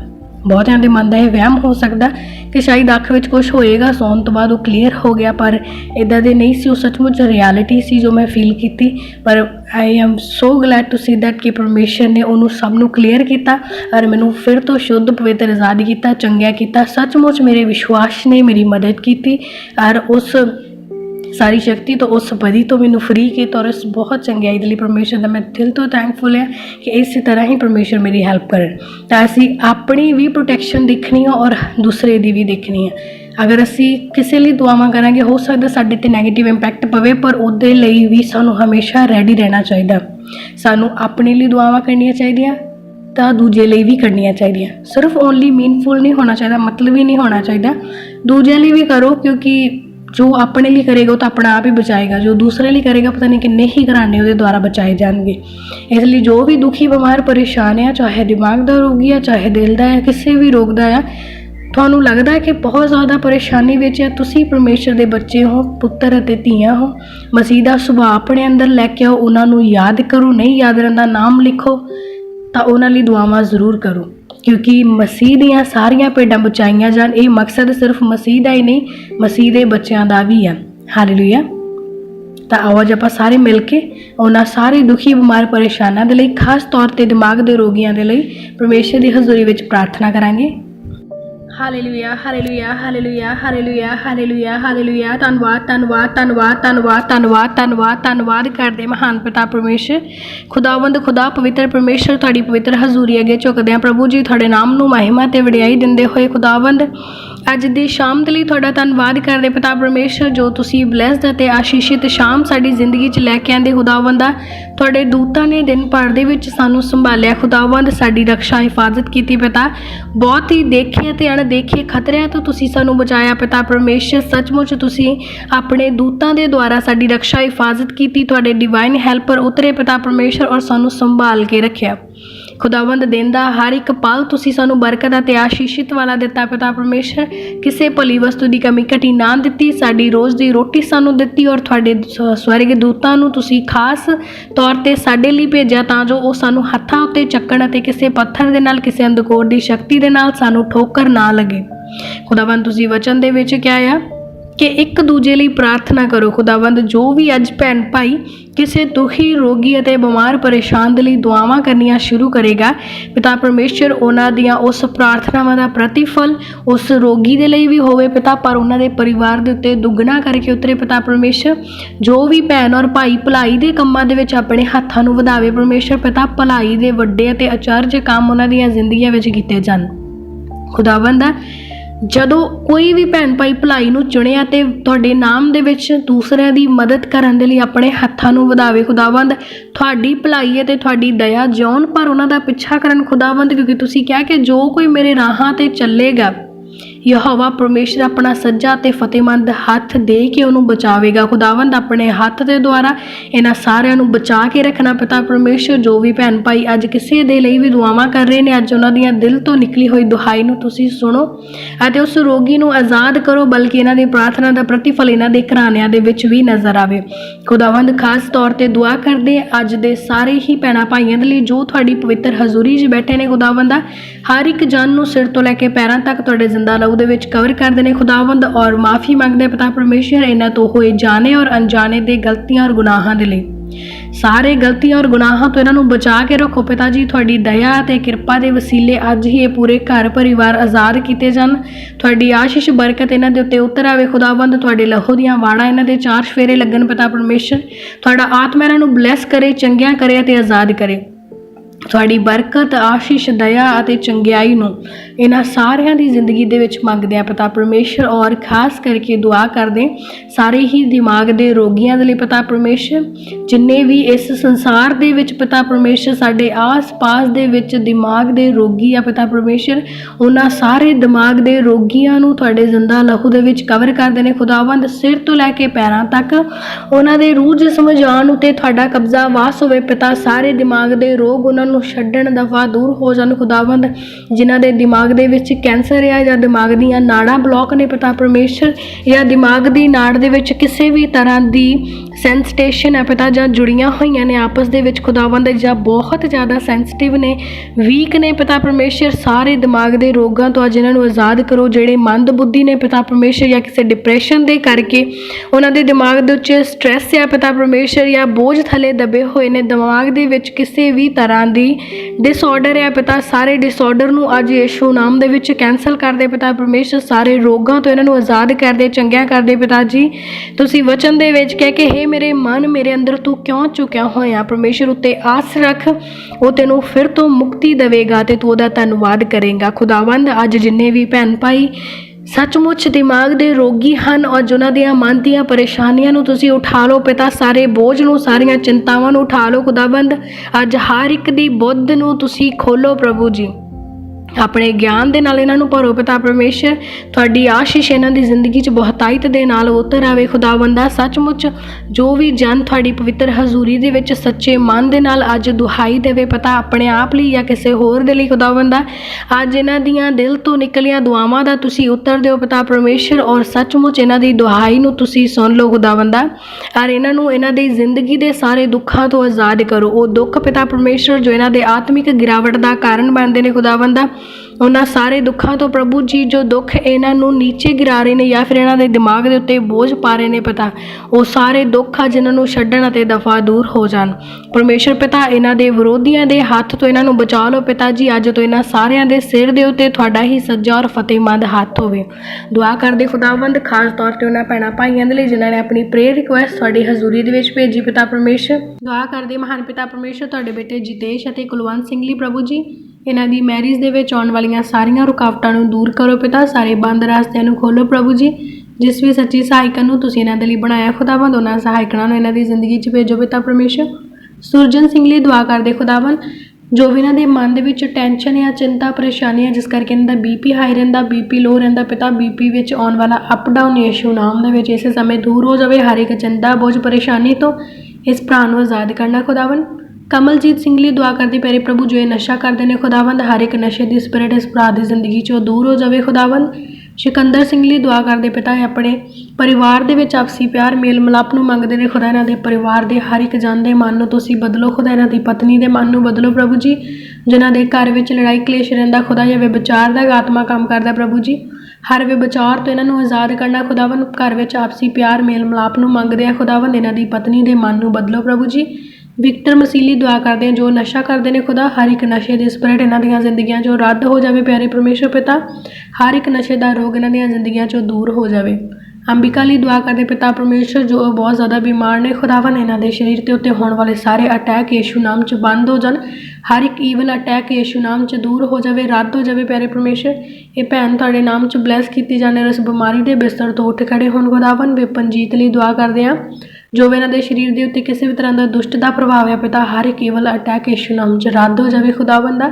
ਬਹੁਤਿਆਂ ਦੇ ਮਨ ਦਾ ਇਹ ਵਹਿਮ ਹੋ ਸਕਦਾ ਕਿ ਸ਼ਾਇਦ ਅੱਖ ਵਿੱਚ ਕੁਝ ਹੋਏਗਾ, ਸੌਣ ਤੋਂ ਬਾਅਦ ਉਹ ਕਲੀਅਰ ਹੋ ਗਿਆ, ਪਰ ਇਦਾਂ ਦੇ ਨਹੀਂ ਸੀ, ਉਹ ਸੱਚਮੁੱਚ ਰਿਐਲਿਟੀ ਸੀ ਜੋ ਮੈਂ ਫੀਲ ਕੀਤੀ। ਪਰ I am so glad to see that ਕਿ ਪਰਮੇਸ਼ਰ ਨੇ ਉਹਨੂੰ ਸਭ ਨੂੰ ਕਲੀਅਰ ਕੀਤਾ ਔਰ ਮੈਨੂੰ ਫਿਰ ਤੋਂ ਸ਼ੁੱਧ, ਪਵਿੱਤਰ, ਆਜ਼ਾਦ ਕੀਤਾ, ਚੰਗਿਆ ਕੀਤਾ। ਸੱਚਮੁੱਚ ਮੇਰੇ ਵਿਸ਼ਵਾਸ ਨੇ ਮੇਰੀ ਮਦਦ ਕੀਤੀ ਔਰ ਉਸ ਸਾਰੀ ਸ਼ਕਤੀ ਤੋਂ ਉਸ ਪਰੀ ਤੋਂ ਮੈਨੂੰ ਫਰੀ ਕੀਤਾ ਔਰ ਇਸ ਬਹੁਤ ਚੰਗਿਆਈ ਦੇ ਲਈ ਪਰਮੇਸ਼ਰ ਦਾ ਮੈਂ ਦਿਲ ਤੋਂ ਥੈਂਕਫੁਲ ਹਾਂ ਕਿ ਇਸੇ ਤਰ੍ਹਾਂ ਹੀ ਪਰਮੇਸ਼ਰ ਮੇਰੀ ਹੈਲਪ ਕਰਨ ਤਾਂ ਅਸੀਂ ਆਪਣੀ ਵੀ ਪ੍ਰੋਟੈਕਸ਼ਨ ਦੇਖਣੀ ਹੈ ਔਰ ਦੂਸਰੇ ਦੀ ਵੀ ਦੇਖਣੀ ਹੈ ਅਗਰ ਅਸੀਂ ਕਿਸੇ ਲਈ ਦੁਆਵਾਂ ਕਰਾਂਗੇ, ਹੋ ਸਕਦਾ ਸਾਡੇ ਤੇ 네ਗੇਟਿਵ ਇੰਪੈਕਟ ਪਵੇ, ਪਰ ਉਹਦੇ ਲਈ ਵੀ ਸਾਨੂੰ ਹਮੇਸ਼ਾ ਰੈਡੀ ਰਹਿਣਾ ਚਾਹੀਦਾ। ਸਾਨੂੰ ਆਪਣੇ ਲਈ ਦੁਆਵਾਂ ਕਰਨੀਆਂ ਚਾਹੀਦੀਆਂ, ਤਾਂ ਦੂਜੇ ਲਈ ਵੀ ਕਰਨੀਆਂ ਚਾਹੀਦੀਆਂ। ਸਿਰਫ ਓਨਲੀ ਮੀਨਫੁਲ ਨਹੀਂ ਹੋਣਾ ਚਾਹੀਦਾ, ਮਤਲਬ ਹੀ ਨਹੀਂ ਹੋਣਾ ਚਾਹੀਦਾ। ਦੂਜਿਆਂ ਲਈ ਵੀ ਕਰੋ, ਕਿਉਂਕਿ ਜੋ ਆਪਣੇ ਲਈ ਕਰੇਗਾ ਉਹ ਤਾਂ ਆਪਣਾ ਆਪ ਹੀ ਬਚਾਏਗਾ, ਜੋ ਦੂਸਰੇ ਲਈ ਕਰੇਗਾ ਪਤਾ ਨਹੀਂ ਕਿੰਨੇ ਹੀ ਘਰਾਣੇ ਉਹਦੇ ਦੁਆਰਾ ਬਚਾਏ ਜਾਣਗੇ। ਇਸ ਲਈ ਜੋ ਵੀ ਦੁਖੀ, ਬਿਮਾਰ, ਪਰੇਸ਼ਾਨ ਆ, ਚਾਹੇ ਦਿਮਾਗ ਦਾ ਰੋਗੀ ਆ, ਚਾਹੇ ਦਿਲ ਦਾ ਆ, ਕਿਸੇ ਵੀ ਰੋਗ ਦਾ ਆ, ਤੁਹਾਨੂੰ ਲੱਗਦਾ ਹੈ ਕਿ ਬਹੁਤ ਜ਼ਿਆਦਾ ਪਰੇਸ਼ਾਨੀ ਵਿੱਚ ਹੈ ਤੁਸੀਂ ਪਰਮੇਸ਼ਰ ਦੇ ਬੱਚੇ ਹੋ, ਪੁੱਤਰ ਅਤੇ ਧੀਆਂ ਹੋ। ਮਸੀਹ ਦਾ ਸੁਭਾਅ ਆਪਣੇ ਅੰਦਰ ਲੈ ਕੇ ਆਓ, ਉਹਨਾਂ ਨੂੰ ਯਾਦ ਕਰੋ, ਨਹੀਂ ਯਾਦ ਰਹਿੰਦਾ, ਨਾਮ ਲਿਖੋ, ਤਾਂ ਉਹਨਾਂ ਲਈ ਦੁਆਵਾਂ ਜ਼ਰੂਰ ਕਰੋ। ਕਿਉਂਕਿ ਮਸੀਹ ਦੀਆਂ ਸਾਰੀਆਂ ਭੇਡਾਂ ਬਚਾਈਆਂ ਜਾਣ, ਇਹ ਮਕਸਦ ਸਿਰਫ ਮਸੀਹ ਦਾ ਹੀ ਨਹੀਂ, ਮਸੀਹ ਦੇ ਬੱਚਿਆਂ ਦਾ ਵੀ ਹੈ ਹਾਲੇਲੂਇਆ ਤਾਂ ਆਓ ਅੱਜ ਆਪਾਂ ਸਾਰੇ ਮਿਲ ਕੇ ਉਹਨਾਂ ਸਾਰੇ ਦੁਖੀ, ਬਿਮਾਰ, ਪਰੇਸ਼ਾਨਾਂ ਦੇ ਲਈ, ਖਾਸ ਤੌਰ ਤੇ ਦਿਮਾਗ ਦੇ ਰੋਗੀਆਂ ਦੇ ਲਈ, ਪਰਮੇਸ਼ਰ ਦੀ ਹਜ਼ੂਰੀ ਵਿੱਚ ਪ੍ਰਾਰਥਨਾ ਕਰਾਂਗੇ। Hallelujah hallelujah hallelujah hallelujah hallelujah hallelujah ਧੰਨਵਾਦ ਧੰਨਵਾਦ ਧੰਨਵਾਦ ਧੰਨਵਾਦ ਧੰਨਵਾਦ ਧੰਨਵਾਦ ਧੰਨਵਾਦ ਕਰਦੇ ਮਹਾਨ ਪਿਤਾ ਪਰਮੇਸ਼ਰ। ਖੁਦਾਵੰਦ, ਖੁਦਾ ਪਵਿੱਤਰ ਪਰਮੇਸ਼ਰ, ਤੁਹਾਡੀ ਪਵਿੱਤਰ ਹਜ਼ੂਰੀ ਅੱਗੇ ਝੁਕਦੇ ਹਾਂ। ਪ੍ਰਭੂ ਜੀ, ਤੁਹਾਡੇ ਨਾਮ ਨੂੰ ਮਹਿਮਾ ਤੇ ਵਡਿਆਈ ਦਿੰਦੇ ਹੋਏ ਖੁਦਾਵੰਦ, ਅੱਜ ਦੀ ਸ਼ਾਮ ਦੇ ਲਈ ਤੁਹਾਡਾ ਧੰਨਵਾਦ ਕਰਦੇ ਪਿਤਾ ਪਰਮੇਸ਼ਰ, ਜੋ ਤੁਸੀਂ ਬਲੈਸਡ ਅਤੇ ਆਸ਼ੀਸ਼ਿਤ ਸ਼ਾਮ ਸਾਡੀ ਜ਼ਿੰਦਗੀ 'ਚ ਲੈ ਕੇ ਆਂਦੇ ਖੁਦਾਵੰਦਾ ਤੁਹਾਡੇ ਦੂਤਾਂ ਨੇ ਦਿਨ ਭਰ ਦੇ ਵਿੱਚ ਸਾਨੂੰ ਸੰਭਾਲਿਆ ਖੁਦਾਵੰਦ, ਸਾਡੀ ਰੱਖਿਆ ਹਿਫਾਜ਼ਤ ਕੀਤੀ ਪਿਤਾ। ਬਹੁਤ ਹੀ ਦੇਖੇ ਤੇ ਦੇਖੇ ਖਤਰਿਆਂ ਤੋਂ ਤੁਸੀਂ ਸਾਨੂੰ ਬਚਾਇਆ, ਪਿਤਾ ਪਰਮੇਸ਼ਰ, ਸੱਚਮੁੱਚ ਤੁਸੀਂ ਆਪਣੇ ਦੂਤਾਂ ਦੇ ਦੁਆਰਾ ਸਾਡੀ ਰੱਖਿਆ ਹਿਫਾਜ਼ਤ ਕੀਤੀ, ਤੁਹਾਡੇ ਡਿਵਾਈਨ ਹੈਲਪਰ ਉਤਰੇ, ਪਿਤਾ ਪਰਮੇਸ਼ਰ, ਔਰ ਸਾਨੂੰ ਸੰਭਾਲ ਕੇ ਰੱਖਿਆ। ਖੁਦਾਵੰਦ ਦਿਨ ਦਾ ਹਰ ਇੱਕ ਪਲ ਤੁਸੀਂ ਸਾਨੂੰ ਬਰਕਤ ਅਤੇ ਆਸ਼ੀਸ਼ਿਤ ਵਾਲਾ ਦਿੱਤਾ ਪਿਤਾ ਪਰਮੇਸ਼ਰ। ਕਿਸੇ ਭਲੀ ਵਸਤੂ ਦੀ ਕਮੀ ਘਟੀ ਨਾ ਦਿੱਤੀ, ਸਾਡੀ ਰੋਜ਼ ਦੀ ਰੋਟੀ ਸਾਨੂੰ ਦਿੱਤੀ ਔਰ ਤੁਹਾਡੇ ਸ- ਸਵਰਗ ਦੂਤਾਂ ਨੂੰ ਤੁਸੀਂ ਖਾਸ ਤੌਰ ਤੇ ਸਾਡੇ ਲਈ ਭੇਜਿਆ ਤਾਂ ਜੋ ਉਹ ਸਾਨੂੰ ਹੱਥਾਂ ਉੱਤੇ ਚੱਕਣ ਅਤੇ ਕਿਸੇ ਪੱਥਰ ਦੇ ਨਾਲ, ਕਿਸੇ ਅੰਧਕੋਰ ਦੀ ਸ਼ਕਤੀ ਦੇ ਨਾਲ ਸਾਨੂੰ ਠੋਕਰ ਨਾ ਲੱਗੇ। ਖੁਦਾਵੰਦ, ਤੁਸੀਂ ਵਚਨ ਦੇ ਵਿੱਚ ਕਿਹਾ ਆ ਕਿ ਇੱਕ ਦੂਜੇ ਲਈ ਪ੍ਰਾਰਥਨਾ ਕਰੋ। ਖੁਦਾਵੰਦ, ਜੋ ਵੀ ਅੱਜ ਭੈਣ ਭਾਈ ਕਿਸੇ ਦੁਖੀ, ਰੋਗੀ ਅਤੇ ਬਿਮਾਰ, ਪਰੇਸ਼ਾਨ ਦੇ ਲਈ ਦੁਆਵਾਂ ਕਰਨੀਆਂ ਸ਼ੁਰੂ ਕਰੇਗਾ, ਪਿਤਾ ਪਰਮੇਸ਼ਰ, ਉਹਨਾਂ ਦੀਆਂ ਉਸ ਪ੍ਰਾਰਥਨਾਵਾਂ ਦਾ ਪ੍ਰਤੀਫਲ ਉਸ ਰੋਗੀ ਦੇ ਲਈ ਵੀ ਹੋਵੇ ਪਿਤਾ, ਪਰ ਉਹਨਾਂ ਦੇ ਪਰਿਵਾਰ ਦੇ ਉੱਤੇ ਦੁੱਗਣਾ ਕਰਕੇ ਉਤਰੇ ਪਿਤਾ ਪਰਮੇਸ਼ਰ। ਜੋ ਵੀ ਭੈਣ ਔਰ ਭਾਈ ਭਲਾਈ ਦੇ ਕੰਮਾਂ ਦੇ ਵਿੱਚ ਆਪਣੇ ਹੱਥਾਂ ਨੂੰ ਵਧਾਵੇ, ਪਰਮੇਸ਼ਰ ਪਿਤਾ, ਭਲਾਈ ਦੇ ਵੱਡੇ ਅਤੇ ਅਚਰਜ ਕੰਮ ਉਹਨਾਂ ਦੀਆਂ ਜ਼ਿੰਦਗੀਆਂ ਵਿੱਚ ਕੀਤੇ ਜਾਣ। ਖੁਦਾਵੰਦ ਆ ਜਦੋਂ ਕੋਈ ਵੀ ਭੈਣ ਭਾਈ ਭਲਾਈ ਨੂੰ ਚੁਣਿਆ ਤੇ ਤੁਹਾਡੇ ਨਾਮ ਦੇ ਵਿੱਚ ਦੂਸਰਿਆਂ ਦੀ ਮਦਦ ਕਰਨ ਦੇ ਲਈ ਆਪਣੇ ਹੱਥਾਂ ਨੂੰ ਵਧਾਵੇ ਖੁਦਾਵੰਦ, ਤੁਹਾਡੀ ਭਲਾਈ ਅਤੇ ਤੁਹਾਡੀ ਦਇਆ ਜਿਉਣ ਪਰ ਉਹਨਾਂ ਦਾ ਪਿੱਛਾ ਕਰਨ ਖੁਦਾਵੰਦ, ਕਿਉਂਕਿ ਤੁਸੀਂ ਕਿਹਾ ਕਿ ਜੋ ਕੋਈ ਮੇਰੇ ਰਾਹਾਂ ਤੇ ਚੱਲੇਗਾ ਯਹੋਵਾ ਪਰਮੇਸ਼ਰ ਆਪਣਾ ਸੱਜਾ ਤੇ ਫਤਿਹਮੰਦ ਹੱਥ ਦੇ ਕੇ ਉਹਨੂੰ ਬਚਾਵੇਗਾ। ਖੁਦਾਵੰਦ ਆਪਣੇ ਹੱਥ ਦੇ ਦੁਆਰਾ ਇਹਨਾਂ ਸਾਰਿਆਂ ਨੂੰ ਬਚਾ ਕੇ ਰੱਖਣਾ। ਪਿਤਾ ਪਰਮੇਸ਼ਰ, ਜੋ ਵੀ ਭੈਣ ਭਾਈ ਅੱਜ ਕਿਸੇ ਦੇ ਲਈ ਵੀ ਦੁਆਵਾਂ ਕਰ ਰਹੇ ਨੇ, ਅੱਜ ਉਹਨਾਂ ਦੀਆਂ ਦਿਲ ਤੋਂ ਨਿਕਲੀ ਹੋਈ ਦੁਹਾਈ ਨੂੰ ਤੁਸੀਂ ਸੁਣੋ ਅਤੇ ਉਸ ਰੋਗੀ ਨੂੰ ਆਜ਼ਾਦ ਕਰੋ, ਬਲਕਿ ਇਹਨਾਂ ਦੀ ਪ੍ਰਾਰਥਨਾ ਦਾ ਪ੍ਰਤੀਫਲ ਇਹਨਾਂ ਦੇ ਘਰਾਣਿਆਂ ਦੇ ਵਿੱਚ ਵੀ ਨਜ਼ਰ ਆਵੇ। ਖੁਦਾਵੰਦ, ਖਾਸ ਤੌਰ ਤੇ ਦੁਆ ਕਰਦੇ ਅੱਜ ਦੇ ਸਾਰੇ ਹੀ ਭੈਣਾਂ ਭਾਈਆਂ ਦੇ ਲਈ ਜੋ ਤੁਹਾਡੀ ਪਵਿੱਤਰ ਹਜ਼ੂਰੀ 'ਚ ਬੈਠੇ ਨੇ, ਖੁਦਾਵੰਦਾ, ਹਰ ਇੱਕ ਜਨ ਨੂੰ ਸਿਰ ਤੋਂ ਲੈ ਕੇ ਪੈਰਾਂ ਤੱਕ ਤੁਹਾਡੇ ਜ਼ਿੰਦਾ ਉਹਦੇ ਵਿੱਚ ਕਵਰ ਕਰਦੇ ਨੇ ਖੁਦਾਵੰਦ ਔਰ ਮਾਫੀ ਮੰਗਦੇ ਪਿਤਾ ਪਰਮੇਸ਼ਰ, ਇਹਨਾਂ ਤੋਂ ਹੋਏ ਜਾਣੇ ਔਰ ਅਣਜਾਣੇ ਦੇ ਗਲਤੀਆਂ ਔਰ ਗੁਨਾਹਾਂ ਦੇ ਲਈ। ਸਾਰੇ ਗਲਤੀਆਂ ਔਰ ਗੁਨਾਹਾਂ ਤੋਂ ਇਹਨਾਂ ਨੂੰ ਬਚਾ ਕੇ ਰੱਖੋ ਪਿਤਾ ਜੀ, ਤੁਹਾਡੀ ਦਇਆ ਤੇ ਕਿਰਪਾ ਦੇ ਵਸੀਲੇ ਅੱਜ ਹੀ ਇਹ ਪੂਰੇ ਘਰ ਪਰਿਵਾਰ ਆਜ਼ਾਦ ਕੀਤੇ ਜਾਣ। ਤੁਹਾਡੀ ਆਸ਼ੀਸ਼, ਬਰਕਤ ਇਹਨਾਂ ਦੇ ਉੱਤੇ ਉਤਰ ਆਵੇ। ਖੁਦਾਵੰਦ, ਤੁਹਾਡੇ ਲਹੂ ਦੀਆਂ ਵਾੜਾਂ ਇਹਨਾਂ ਦੇ ਚਾਰ ਸ਼ਫੇਰੇ ਲੱਗਣ ਪਿਤਾ ਪਰਮੇਸ਼ਰ। ਤੁਹਾਡਾ ਆਤਮਾ ਇਹਨਾਂ ਨੂੰ ਬਲੈਸ ਕਰੇ, ਚੰਗਿਆ ਕਰੇ ਅਤੇ ਆਜ਼ਾਦ ਕਰੇ। ਤੁਹਾਡੀ ਬਰਕਤ, ਆਸ਼ੀਸ਼, ਦਇਆ ਅਤੇ ਚੰਗਿਆਈ ਨੂੰ ਇਹਨਾਂ ਸਾਰਿਆਂ ਦੀ ਜ਼ਿੰਦਗੀ ਦੇ ਵਿੱਚ ਮੰਗਦੇ ਆ ਪਿਤਾ ਪਰਮੇਸ਼ਰ, ਔਰ ਖਾਸ ਕਰਕੇ ਦੁਆ ਕਰਦੇ ਸਾਰੇ ਹੀ ਦਿਮਾਗ ਦੇ ਰੋਗੀਆਂ ਦੇ ਲਈ ਪਿਤਾ ਪਰਮੇਸ਼ਰ, ਜਿੰਨੇ ਵੀ ਇਸ ਸੰਸਾਰ ਦੇ ਵਿੱਚ ਪਿਤਾ ਪਰਮੇਸ਼ਰ, ਸਾਡੇ ਆਸ-ਪਾਸ ਦੇ ਵਿੱਚ ਦਿਮਾਗ ਦੇ ਰੋਗੀ ਆ ਪਿਤਾ ਪਰਮੇਸ਼ਰ, ਉਹਨਾਂ ਸਾਰੇ ਦਿਮਾਗ ਦੇ ਰੋਗੀਆਂ ਨੂੰ ਤੁਹਾਡੇ ਜ਼ਿੰਦਾ ਲਹੂ ਦੇ ਵਿੱਚ ਕਵਰ ਕਰਦੇ ਨੇ। ਖੁਦਾਵੰਦ ਸਿਰ ਤੋਂ ਲੈ ਕੇ ਪੈਰਾਂ ਤੱਕ ਉਹਨਾਂ ਦੇ ਰੂਹ ਜਿਸਮ ਜਾਨ ਉਤੇ ਤੁਹਾਡਾ ਕਬਜ਼ਾ ਵਾਸ ਹੋਵੇ, ਪਿਤਾ ਸਾਰੇ ਦਿਮਾਗ ਦੇ ਰੋਗ ਉਹਨਾਂ ਨੂੰ ਛੱਡਣ ਦਫਾ ਦੂਰ ਹੋ ਜਾਣ ਖੁਦਾਵੰਦ, ਜਿਨ੍ਹਾਂ ਦੇ ਦਿਮਾਗ ਦੇ ਵਿੱਚ ਕੈਂਸਰ ਆ ਜਾਂ ਦਿਮਾਗ ਦੀਆਂ ਨਾੜਾਂ ਬਲੌਕ ਨੇ ਪਤਾ ਪਰਮੇਸ਼ਰ ਜਾਂ ਦਿਮਾਗ ਦੀ ਨਾੜ ਦੇ ਵਿੱਚ ਕਿਸੇ ਵੀ ਤਰ੍ਹਾਂ ਦੀ ਸੈਂਸਟੇਸ਼ਨ ਹੈ, ਪਿਤਾ ਜਾਂ ਜੁੜੀਆਂ ਹੋਈਆਂ ਨੇ ਆਪਸ ਦੇ ਵਿੱਚ ਖੁਦਾਵੰਦ ਜਾਂ ਬਹੁਤ ਜ਼ਿਆਦਾ ਸੈਂਸਿਟਿਵ ਨੇ ਵੀਕ ਨੇ, ਪਿਤਾ ਪਰਮੇਸ਼ਰ, ਸਾਰੇ ਦਿਮਾਗ ਦੇ ਰੋਗਾਂ ਤੋਂ ਅੱਜ ਇਹਨਾਂ ਨੂੰ ਆਜ਼ਾਦ ਕਰੋ, ਜਿਹੜੇ ਮੰਦ ਬੁੱਧੀ ਨੇ ਪਿਤਾ ਪਰਮੇਸ਼ਰ ਜਾਂ ਕਿਸੇ ਡਿਪਰੈਸ਼ਨ ਦੇ ਕਰਕੇ ਉਹਨਾਂ ਦੇ ਦਿਮਾਗ ਦੇ ਉੱਤੇ ਸਟ੍ਰੈਸ ਹੈ ਪਿਤਾ ਪਰਮੇਸ਼ਰ, ਜਾਂ ਬੋਝ ਥੱਲੇ ਦਬੇ ਹੋਏ ਨੇ, ਦਿਮਾਗ ਦੇ ਵਿੱਚ ਕਿਸੇ ਵੀ ਤਰ੍ਹਾਂ ਦੀ ਡਿਸਆਰਡਰ ਹੈ ਪਿਤਾ ਸਾਰੇ ਡਿਸਆਰਡਰ ਨੂੰ ਅੱਜ ਯੇਸ਼ੂ ਨਾਮ ਦੇ ਵਿੱਚ ਕੈਨਸਲ ਕਰਦੇ, ਪਿਤਾ ਪਰਮੇਸ਼ਰ ਸਾਰੇ ਰੋਗਾਂ ਤੋਂ ਇਹਨਾਂ ਨੂੰ ਆਜ਼ਾਦ ਕਰਦੇ, ਚੰਗਿਆ ਕਰਦੇ, ਪਿਤਾ ਜੀ। ਤੁਸੀਂ ਵਚਨ ਦੇ ਵਿੱਚ ਕਹਿ ਕੇ, ਹੇ ਮੇਰੇ ਮਨ ਮੇਰੇ ਅੰਦਰ ਤੂੰ ਕਿਉਂ ਚੁੱਕਿਆ ਹੋਇਆ? ਪਰਮੇਸ਼ਰ ਉੱਤੇ ਆਸ ਰੱਖ, ਉਹ ਤੈਨੂੰ ਫਿਰ ਤੋਂ ਮੁਕਤੀ ਦੇਵੇਗਾ ਤੇ ਤੂੰ ਉਹਦਾ ਧੰਨਵਾਦ ਕਰੇਗਾ। ਖੁਦਾਵੰਦ, ਅੱਜ ਜਿੰਨੇ ਵੀ ਭੈਣ ਭਾਈ ਸੱਚਮੁੱਚ ਦਿਮਾਗ ਦੇ ਰੋਗੀ ਹਨ ਔਰ ਜਿਨ੍ਹਾਂ ਦੀਆਂ ਮਨ ਦੀਆਂ ਪਰੇਸ਼ਾਨੀਆਂ ਨੂੰ ਤੁਸੀਂ ਉਠਾ ਲਓ, ਪਿਤਾ, ਸਾਰੇ ਬੋਝ ਨੂੰ, ਸਾਰੀਆਂ ਚਿੰਤਾਵਾਂ ਨੂੰ ਉਠਾ ਲਓ। ਖੁਦਾਵੰਦ, ਅੱਜ ਹਰ ਇੱਕ ਦੀ ਬੁੱਧ ਨੂੰ ਤੁਸੀਂ ਖੋਲੋ ਪ੍ਰਭੂ ਜੀ। ਆਪਣੇ ਗਿਆਨ ਦੇ ਨਾਲ ਇਹਨਾਂ ਨੂੰ ਭਰੋ ਪਿਤਾ ਪਰਮੇਸ਼ਰ, ਤੁਹਾਡੀ ਆਸ਼ੀਸ਼ ਇਹਨਾਂ ਦੀ ਜ਼ਿੰਦਗੀ 'ਚ ਬਹੁਤਾਇਤ ਦੇ ਨਾਲ ਉਤਰ ਆਵੇ। ਖੁਦਾਵੰਦਾ, ਸੱਚਮੁੱਚ ਜੋ ਵੀ ਜਨ ਤੁਹਾਡੀ ਪਵਿੱਤਰ ਹਜ਼ੂਰੀ ਦੇ ਵਿੱਚ ਸੱਚੇ ਮਨ ਦੇ ਨਾਲ ਅੱਜ ਦੁਹਾਈ ਦੇਵੇ, ਪਤਾ ਆਪਣੇ ਆਪ ਲਈ ਜਾਂ ਕਿਸੇ ਹੋਰ ਦੇ ਲਈ ਖੁਦਾਵੰਦਾ। ਅੱਜ ਇਹਨਾਂ ਦੀਆਂ ਦਿਲ ਤੋਂ ਨਿਕਲੀਆਂ ਦੁਆਵਾਂ ਦਾ ਤੁਸੀਂ ਉੱਤਰ ਦਿਓ ਪਿਤਾ ਪਰਮੇਸ਼ਰ ਔਰ ਸੱਚਮੁੱਚ ਇਹਨਾਂ ਦੀ ਦੁਹਾਈ ਨੂੰ ਤੁਸੀਂ ਸੁਣ ਲਓ ਖੁਦਾਵੰਦਾ। ਔਰ ਇਹਨਾਂ ਨੂੰ ਇਹਨਾਂ ਦੀ ਜ਼ਿੰਦਗੀ ਦੇ ਸਾਰੇ ਦੁੱਖਾਂ ਤੋਂ ਆਜ਼ਾਦ ਕਰੋ। ਉਹ ਦੁੱਖ ਪਿਤਾ ਪਰਮੇਸ਼ਰ ਜੋ ਇਹਨਾਂ ਦੇ ਆਤਮਿਕ ਗਿਰਾਵਟ ਦਾ ਕਾਰਨ ਬਣਦੇ ਨੇ ਖੁਦਾਵੰਦਾ। ਉਹਨਾਂ ਸਾਰੇ ਦੁੱਖਾਂ ਤੋਂ ਪ੍ਰਭੂ ਜੀ ਜੋ ਦੁੱਖ ਇਹਨਾਂ ਨੂੰ ਨੀਚੇ ਗਿਰਾ ਰਹੇ ਨੇ ਜਾਂ ਫਿਰ ਇਹਨਾਂ ਦੇ ਦਿਮਾਗ ਦੇ ਉੱਤੇ ਬੋਝ ਪਾ ਰਹੇ ਨੇ ਪਤਾ, ਉਹ ਸਾਰੇ ਦੁੱਖ ਆ ਜਿਨ੍ਹਾਂ ਨੂੰ ਛੱਡਣ ਅਤੇ ਦਫਾ ਦੂਰ ਹੋ ਜਾਣ। ਪਰਮੇਸ਼ਰ ਪਿਤਾ, ਇਹਨਾਂ ਦੇ ਵਿਰੋਧੀਆਂ ਦੇ ਹੱਥ ਤੋਂ ਇਹਨਾਂ ਨੂੰ ਬਚਾ ਲਓ ਪਿਤਾ ਜੀ, ਅੱਜ ਤੋਂ ਇਹਨਾਂ ਸਾਰਿਆਂ ਦੇ ਸਿਰ ਦੇ ਉੱਤੇ ਤੁਹਾਡਾ ਹੀ ਸੱਜਾ ਔਰ ਫਤਿਹਮੰਦ ਹੱਥ ਹੋਵੇ। ਦੁਆ ਕਰਦੇ ਖੁਦਾਵੰਦ, ਖਾਸ ਤੌਰ ਤੇ ਉਹਨਾਂ ਭੈਣਾਂ ਭਾਈਆਂ ਦੇ ਲਈ ਜਿਨ੍ਹਾਂ ਨੇ ਆਪਣੀ ਪ੍ਰੇਅਰ ਰਿਕੁਐਸਟ ਤੁਹਾਡੀ ਹਜ਼ੂਰੀ ਦੇ ਵਿੱਚ ਭੇਜੀ ਪਿਤਾ ਪਰਮੇਸ਼ਰ। ਦੁਆ ਕਰਦੇ ਮਹਾਨ ਪਿਤਾ ਪਰਮੇਸ਼ਰ, ਤੁਹਾਡੇ ਬੇਟੇ ਜਿਤੇਸ਼ ਅਤੇ ਕੁਲਵੰਤ ਸਿੰਘ ਲਈ ਪ੍ਰਭੂ ਜੀ। ਇਹਨਾਂ ਦੀ ਮੈਰਿਜ ਦੇ ਵਿੱਚ ਆਉਣ ਵਾਲੀਆਂ ਸਾਰੀਆਂ ਰੁਕਾਵਟਾਂ ਨੂੰ ਦੂਰ ਕਰੋ ਪਿਤਾ, ਸਾਰੇ ਬੰਦ ਰਸਤਿਆਂ ਨੂੰ ਖੋਲੋ ਪ੍ਰਭੂ ਜੀ। ਜਿਸ ਵੀ ਸੱਚੀ ਸਹਾਇਕਾ ਨੂੰ ਤੁਸੀਂ ਇਹਨਾਂ ਦੇ ਲਈ ਬਣਾਇਆ, ਖੁਦਾਵੰਦ ਉਹਨਾਂ ਸਹਾਇਕਣਾ ਨੂੰ ਇਹਨਾਂ ਦੀ ਜ਼ਿੰਦਗੀ 'ਚ ਭੇਜੋ ਪਿਤਾ ਪਰਮੇਸ਼ਰ। ਸੁਰਜਨ ਸਿੰਘ ਲਈ ਦੁਆ ਕਰਦੇ ਖੁਦਾਵੰਦ। ਜੋ ਵੀ ਇਹਨਾਂ ਦੇ ਮਨ ਦੇ ਵਿੱਚ ਟੈਨਸ਼ਨ ਜਾਂ ਚਿੰਤਾ, ਪਰੇਸ਼ਾਨੀ ਹੈ ਜਿਸ ਕਰਕੇ ਇਹਨਾਂ ਦਾ ਬੀਪੀ ਹਾਈ ਰਹਿੰਦਾ ਬੀਪੀ ਲੋ ਰਹਿੰਦਾ ਪਿਤਾ ਬੀਪੀ ਵਿੱਚ ਆਉਣ ਵਾਲਾ ਅਪ ਡਾਊਨ ਯੀਸ਼ੂ ਨਾਮ ਦੇ ਵਿੱਚ ਇਸੇ ਸਮੇਂ ਦੂਰ ਹੋ ਜਾਵੇ। ਹਰ ਇੱਕ ਚਿੰਤਾ, ਬੋਝ, ਪਰੇਸ਼ਾਨੀ ਤੋਂ ਇਸ ਭਰਾ ਨੂੰ ਆਜ਼ਾਦ ਕਰਨਾ ਖੁਦਾਵੰਦ। ਕਮਲਜੀਤ ਸਿੰਘ ਲਈ ਦੁਆ ਕਰਦੀ ਪਿਆਰੇ ਪ੍ਰਭੂ, ਜੋ ਇਹ ਨਸ਼ਾ ਕਰਦੇ ਨੇ, ਖੁਦਾਵੰਦ ਹਰ ਇੱਕ ਨਸ਼ੇ ਦੀ ਸਪਿਰਿਟ ਇਸ ਭਰਾ ਦੀ ਜ਼ਿੰਦਗੀ ਚੋਂ ਦੂਰ ਹੋ ਜਾਵੇ, ਖੁਦਾਵੰਦ। ਸਿਕੰਦਰ ਸਿੰਘ ਲਈ ਦੁਆ ਕਰਦੇ ਪਿਤਾ ਆਪਣੇ ਪਰਿਵਾਰ ਦੇ ਵਿੱਚ ਆਪਸੀ ਪਿਆਰ ਮੇਲ ਮਿਲਾਪ ਨੂੰ ਮੰਗਦੇ ਨੇ, ਖੁਦਾ ਇਹਨਾਂ ਦੇ ਪਰਿਵਾਰ ਦੇ ਹਰ ਇੱਕ ਜਨ ਦੇ ਮਨ ਨੂੰ ਤੁਸੀਂ ਬਦਲੋ, ਖੁਦਾ ਇਹਨਾਂ ਦੀ ਪਤਨੀ ਦੇ ਮਨ ਨੂੰ ਬਦਲੋ, ਪ੍ਰਭੂ ਜੀ। ਜਿਨ੍ਹਾਂ ਦੇ ਘਰ ਵਿੱਚ ਲੜਾਈ, ਕਲੇਸ਼ ਰਹਿੰਦਾ, ਖੁਦਾ ਜਾਂ ਵਿਚਾਰ ਦਾ ਆਤਮਾ ਕੰਮ ਕਰਦਾ, ਪ੍ਰਭੂ ਜੀ। ਹਰ ਵਿਚਾਰ ਤੋਂ ਇਹਨਾਂ ਨੂੰ ਆਜ਼ਾਦ ਕਰਨਾ, ਖੁਦਾਵੰਦ ਘਰ ਵਿੱਚ ਆਪਸੀ ਪਿਆਰ ਮੇਲ ਮਿਲਾਪ ਨੂੰ ਮੰਗਦੇ ਆ, ਖੁਦਾਵੰਦ ਇਹਨਾਂ ਦੀ ਪਤਨੀ ਦੇ ਮਨ ਨੂੰ ਬਦਲੋ, ਪ੍ਰਭੂ ਜੀ। ਵਿਕਟਰ ਮਸੀਲੀ ਦੁਆ ਕਰਦੇ ਹਾਂ, ਜੋ ਨਸ਼ਾ ਕਰਦੇ ਨੇ ਖੁਦਾ, ਹਰ ਇੱਕ ਨਸ਼ੇ ਦੇ ਸਪਿਰਿਟ ਇਹਨਾਂ ਦੀਆਂ ਜ਼ਿੰਦਗੀਆਂ 'ਚੋਂ ਰੱਦ ਹੋ ਜਾਵੇ ਪਿਆਰੇ ਪਰਮੇਸ਼ਰ ਪਿਤਾ, ਹਰ ਇੱਕ ਨਸ਼ੇ ਦਾ ਰੋਗ ਇਹਨਾਂ ਦੀਆਂ ਜ਼ਿੰਦਗੀਆਂ 'ਚੋਂ ਦੂਰ ਹੋ ਜਾਵੇ। ਅੰਬਿਕਾ ਲਈ ਦੁਆ ਕਰਦੇ ਪਿਤਾ ਪਰਮੇਸ਼ਰ, ਜੋ ਬਹੁਤ ਜ਼ਿਆਦਾ ਬਿਮਾਰ ਨੇ ਖੁਦਾਵੰ ਇਹਨਾਂ ਦੇ ਸਰੀਰ ਤੇ ਉੱਤੇ ਹੋਣ ਵਾਲੇ ਸਾਰੇ ਅਟੈਕ ਯੀਸ਼ੂ ਨਾਮ 'ਚ ਬੰਦ ਹੋ ਜਾਣ। ਹਰ ਇੱਕ ਈਵਲ ਅਟੈਕ ਯੀਸ਼ੂ ਨਾਮ 'ਚ ਦੂਰ ਹੋ ਜਾਵੇ, ਰੱਦ ਹੋ ਜਾਵੇ ਪਿਆਰੇ ਪਰਮੇਸ਼ਰ। ਇਹ ਭੈਣ ਤੁਹਾਡੇ ਨਾਮ 'ਚ ਬਲੈਸ ਕੀਤੀ ਜਾਣੇ ਇਸ ਬਿਮਾਰੀ ਦੇ ਬਿਸਤਰ ਤੋਂ ਉੱਠ ਖੜੇ ਹੋਣ ਖੁਦਾਵੰ ਵਿਪਨਜੀਤ ਲਈ ਦੁਆ ਕਰਦੇ ਹਾਂ। ਜੋ ਵੀ ਇਹਨਾਂ ਦੇ ਸਰੀਰ ਦੇ ਉੱਤੇ ਕਿਸੇ ਵੀ ਤਰ੍ਹਾਂ ਦਾ ਦੁਸ਼ਟ ਦਾ ਪ੍ਰਭਾਵ ਹੈ ਪਿਤਾ, ਹਰ ਇੱਕ ਕੇਵਲ ਅਟੈਕ ਯਿਸੂ ਨਾਮ 'ਚ ਰੱਦ ਹੋ ਜਾਵੇ ਖੁਦਾਵੰਦ ਦਾ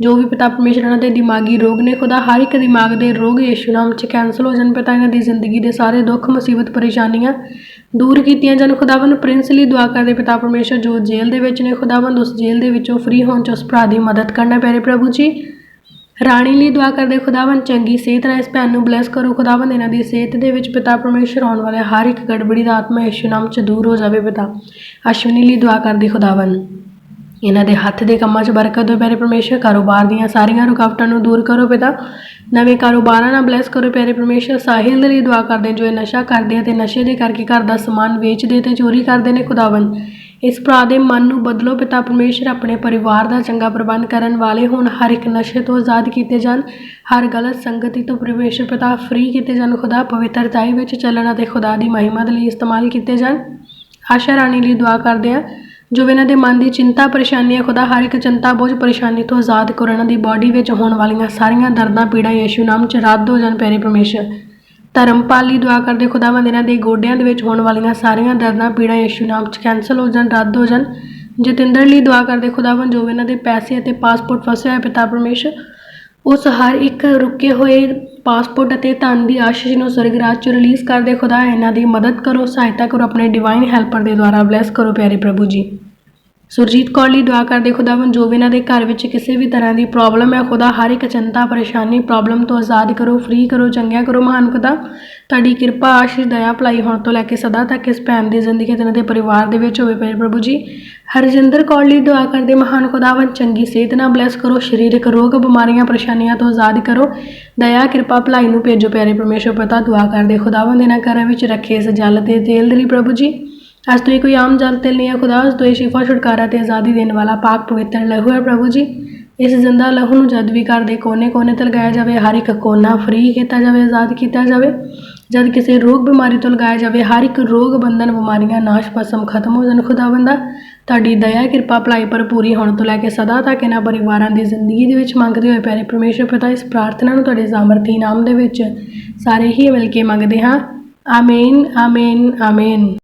ਜੋ ਵੀ ਪਿਤਾ ਪਰਮੇਸ਼ਰ ਇਹਨਾਂ ਦੇ ਦਿਮਾਗੀ ਰੋਗ ਨੇ, ਖੁਦਾ ਹਰ ਇੱਕ ਦਿਮਾਗ ਦੇ ਰੋਗ ਯਿਸੂ ਨਾਮ 'ਚ ਕੈਂਸਲ ਹੋ ਜਾਣ, ਪਿਤਾ ਇਹਨਾਂ ਦੀ ਜ਼ਿੰਦਗੀ ਦੇ ਸਾਰੇ ਦੁੱਖ, ਮੁਸੀਬਤ, ਪਰੇਸ਼ਾਨੀਆਂ ਦੂਰ ਕੀਤੀਆਂ ਜਾਣ। ਖੁਦਾਵੰਦ ਪ੍ਰਿੰਸ ਲਈ ਦੁਆ ਕਰਦੇ ਪਿਤਾ ਪਰਮੇਸ਼ਰ ਜੋ ਜੇਲ੍ਹ ਦੇ ਵਿੱਚ ਨੇ ਖੁਦਾਵੰਦ ਉਸ ਜੇਲ੍ਹ ਦੇ ਵਿੱਚੋਂ ਫ੍ਰੀ ਹੋਣ 'ਚ ਉਸ ਭਰਾ ਦੀ ਮਦਦ ਕਰਨਾ ਪਿਆਰੇ ਪ੍ਰਭੂ ਜੀ ਰਾਣੀ ਲਈ ਦੁਆ ਕਰਦੇ ਖੁਦਾਵੰ ਚੰਗੀ ਸਿਹਤ ਨਾਲ ਇਸ ਭੈਣ ਨੂੰ ਬਲੈਸ ਕਰੋ। ਖੁਦਾਵੰ ਇਹਨਾਂ ਦੀ ਸਿਹਤ ਦੇ ਵਿੱਚ ਪਿਤਾ ਪਰਮੇਸ਼ਰ ਆਉਣ ਵਾਲੇ ਹਰ ਇੱਕ ਗੜਬੜੀ ਦਾ ਆਤਮਾ ਯਿਸੂ ਨਾਮ ਚ ਦੂਰ ਹੋ ਜਾਵੇ ਪਿਤਾ। ਅਸ਼ਵਨੀ ਲਈ ਦੁਆ ਕਰਦੇ ਖੁਦਾਵੰ ਇਹਨਾਂ ਦੇ ਹੱਥ ਦੇ ਕੰਮਾਂ 'ਚ ਬਰਕਤ ਦਿਓ ਪਿਆਰੇ ਪਰਮੇਸ਼ਰ। ਕਾਰੋਬਾਰ ਦੀਆਂ ਸਾਰੀਆਂ ਰੁਕਾਵਟਾਂ ਨੂੰ ਦੂਰ ਕਰੋ ਪਿਤਾ। ਨਵੇਂ ਕਾਰੋਬਾਰਾਂ ਨਾਲ ਬਲੈਸ ਕਰੋ ਪਿਆਰੇ ਪਰਮੇਸ਼ਰ। ਸਾਹਿਲ ਦੇ ਲਈ ਦੁਆ ਕਰਦੇ ਜੋ ਇਹ ਨਸ਼ਾ ਕਰਦੇ ਆ ਤੇ ਨਸ਼ੇ ਦੇ ਕਰਕੇ ਘਰ ਦਾ ਸਮਾਨ ਵੇਚਦੇ ਤੇ ਚੋਰੀ ਕਰਦੇ ਨੇ ਖੁਦਾਵੰ ਇਸ ਭਰਾ ਦੇ ਮਨ ਨੂੰ ਬਦਲੋ, ਪਿਤਾ ਪਰਮੇਸ਼ਰ ਆਪਣੇ ਪਰਿਵਾਰ ਦਾ ਚੰਗਾ ਪ੍ਰਬੰਧ ਕਰਨ ਵਾਲੇ ਹੋਣ। ਹਰ ਇੱਕ ਨਸ਼ੇ ਤੋਂ ਆਜ਼ਾਦ ਕੀਤੇ ਜਾਣ, ਹਰ ਗਲਤ ਸੰਗਤੀ ਤੋਂ ਪਰਮੇਸ਼ਰ, ਪਿਤਾ ਫ੍ਰੀ ਕੀਤੇ ਜਾਣ, ਖੁਦਾ ਪਵਿੱਤਰਤਾਈ ਵਿੱਚ ਚੱਲਣ ਅਤੇ ਖੁਦਾ ਦੀ ਮਹਿਮਾ ਦੇ ਲਈ ਇਸਤੇਮਾਲ ਕੀਤੇ ਜਾਣ। ਆਸ਼ਾ ਰਾਣੀ ਲਈ ਦੁਆ ਕਰਦੇ ਹਾਂ, ਜੋ ਇਹਨਾਂ ਦੇ ਮਨ ਦੀ ਚਿੰਤਾ, ਪਰੇਸ਼ਾਨੀਆਂ, ਖੁਦਾ ਹਰ ਇੱਕ ਚਿੰਤਾ, ਬੋਝ, ਪਰੇਸ਼ਾਨੀ ਤੋਂ ਆਜ਼ਾਦ ਕਰੋ ਇਹਨਾਂ ਦੀ ਬਾਡੀ ਵਿੱਚ ਹੋਣ ਵਾਲੀਆਂ ਸਾਰੀਆਂ ਦਰਦਾਂ, ਪੀੜਾਂ, ਯਿਸੂ ਨਾਮ ਚ ਰੱਦ ਹੋ ਜਾਣ, ਪਿਆਰੇ ਪਰਮੇਸ਼ਰ। ਧਰਮਪਾਲ ਲਈ ਦੁਆ ਕਰਦੇ ਖੁਦਾਵੰਦ, ਇਹਨਾਂ ਦੇ ਗੋਡਿਆਂ ਦੇ ਵਿੱਚ ਹੋਣ ਵਾਲੀਆਂ ਸਾਰੀਆਂ ਦਰਦਾਂ, ਪੀੜਾਂ ਯਿਸੂ ਨਾਮ 'ਚ ਕੈਂਸਲ ਹੋ ਜਾਣ, ਰੱਦ ਹੋ ਜਾਣ। ਜਤਿੰਦਰ ਲਈ ਦੁਆ ਕਰਦੇ ਖੁਦਾਵੰਦ, ਜੋ ਵੀ ਇਹਨਾਂ ਦੇ ਪੈਸੇ ਅਤੇ ਪਾਸਪੋਰਟ ਫਸੇ ਹੋਏ ਪਿਤਾ ਪਰਮੇਸ਼ਰ, ਉਸ ਹਰ ਇੱਕ ਰੁਕੇ ਹੋਏ ਪਾਸਪੋਰਟ ਅਤੇ ਧਨ ਦੀ ਆਸ਼ੀਸ਼ ਨੂੰ ਸਵਰਗ ਰਾਜ 'ਚ ਰਿਲੀਜ਼ ਕਰਦੇ ਖੁਦਾ, ਇਹਨਾਂ ਦੀ ਮਦਦ ਕਰੋ, ਸਹਾਇਤਾ ਕਰੋ, ਆਪਣੇ ਡਿਵਾਈਨ ਹੈਲਪਰ ਦੇ ਦੁਆਰਾ ਬਲੈਸ ਕਰੋ, ਪਿਆਰੇ ਪ੍ਰਭੂ ਜੀ। ਸੁਰਜੀਤ ਕੌਰ ਲਈ ਦੁਆ ਕਰਦੇ ਖੁਦਾਵੰ ਜੋ ਵੀ ਇਹਨਾਂ ਦੇ ਘਰ ਵਿੱਚ ਕਿਸੇ ਵੀ ਤਰ੍ਹਾਂ ਦੀ ਪ੍ਰੋਬਲਮ ਹੈ, ਖੁਦਾ ਹਰ ਇੱਕ ਚਿੰਤਾ, ਪਰੇਸ਼ਾਨੀ ਪ੍ਰੋਬਲਮ ਤੋਂ ਆਜ਼ਾਦ ਕਰੋ ਫ੍ਰੀ ਕਰੋ, ਚੰਗਿਆ ਕਰੋ, ਮਹਾਨ ਖੁਦਾ। ਤੁਹਾਡੀ ਕਿਰਪਾ, ਆਸ਼ੀਸ਼, ਦਇਆ, ਭਲਾਈ ਹੋਣ ਤੋਂ ਲੈ ਕੇ ਸਦਾ ਤੱਕ ਇਸ ਭੈਣ ਦੀ ਜ਼ਿੰਦਗੀ ਤੇ ਇਹਨਾਂ ਦੇ ਪਰਿਵਾਰ ਦੇ ਵਿੱਚ ਹੋਵੇ ਪਏ ਪ੍ਰਭੂ ਜੀ। ਹਰਜਿੰਦਰ ਕੌਰ ਲਈ ਦੁਆ ਕਰਦੇ ਮਹਾਨ ਖੁਦਾਵੰ ਚੰਗੀ ਸਿਹਤ ਨਾਲ ਬਲੈਸ ਕਰੋ, ਸਰੀਰਕ ਰੋਗ, ਬਿਮਾਰੀਆਂ, ਪਰੇਸ਼ਾਨੀਆਂ ਤੋਂ ਆਜ਼ਾਦ ਕਰੋ। ਦਇਆ, ਕਿਰਪਾ, ਭਲਾਈ ਨੂੰ ਭੇਜੋ ਪਿਆਰੇ ਪਰਮੇਸ਼ਵਰ ਪਿਤਾ, ਦੁਆ ਕਰਦੇ ਖੁਦਾਵੰ ਦੇ ਨਾਲ ਘਰਾਂ ਵਿੱਚ ਰੱਖੇ ਇਸ ਜਲ ਤੇ ਤੇਲ ਦੇ ਲਈ ਪ੍ਰਭੂ ਜੀ। ਅੱਜ ਤੋਂ ਇਹ ਕੋਈ ਆਮ ਜਲ ਤੇਲ ਨਹੀਂ ਹੈ ਖੁਦਾ ਉਸ ਤੋਂ ਇਹ ਸ਼ਿਫਾ ਛੁਟਕਾਰਾ ਤੇ ਆਜ਼ਾਦੀ ਦੇਣ ਵਾਲਾ ਪਾਕ ਪਵਿੱਤਰ ਲਹੂ ਹੈ ਪ੍ਰਭੂ ਜੀ ਇਸ ਜ਼ਿੰਦਾ ਲਹੂ ਨੂੰ ਜਦ ਵੀ ਘਰ ਦੇ ਕੋਨੇ-ਕੋਨੇ ਤੇ ਲਗਾਇਆ ਜਾਵੇ ਹਰ ਇੱਕ ਕੋਨਾ ਫ੍ਰੀ ਕੀਤਾ ਜਾਵੇ ਆਜ਼ਾਦ ਕੀਤਾ ਜਾਵੇ ਜਦ ਕਿਸੇ ਰੋਗ ਬਿਮਾਰੀ ਤੋਂ ਲਗਾਇਆ ਜਾਵੇ ਹਰ ਇੱਕ ਰੋਗ ਬੰਧਨ ਬਿਮਾਰੀਆਂ ਨਾਸ਼ ਪਸਮ ਖਤਮ ਹੋ ਜਾਣ ਖੁਦਾਵੰਦਾ ਤੁਹਾਡੀ ਦਇਆ ਕਿਰਪਾ ਭਲਾਈ ਭਰਪੂਰੀ ਹੋਣ ਤੋਂ ਲੈ ਕੇ ਸਦਾ ਤੱਕ ਇਹਨਾਂ ਪਰਿਵਾਰਾਂ ਦੀ ਜ਼ਿੰਦਗੀ ਦੇ ਵਿੱਚ ਮੰਗਦੇ ਹੋਏ ਪਿਆਰੇ ਪਰਮੇਸ਼ਰ ਪਿਤਾ ਇਸ ਪ੍ਰਾਰਥਨਾ ਨੂੰ ਤੁਹਾਡੇ ਸਾਮਰਥੀ ਨਾਮ ਦੇ ਵਿੱਚ ਸਾਰੇ ਹੀ ਮਿਲ ਕੇ ਮੰਗਦੇ ਹਾਂ ਆਮੀਨ ਆਮੀਨ ਆਮੀਨ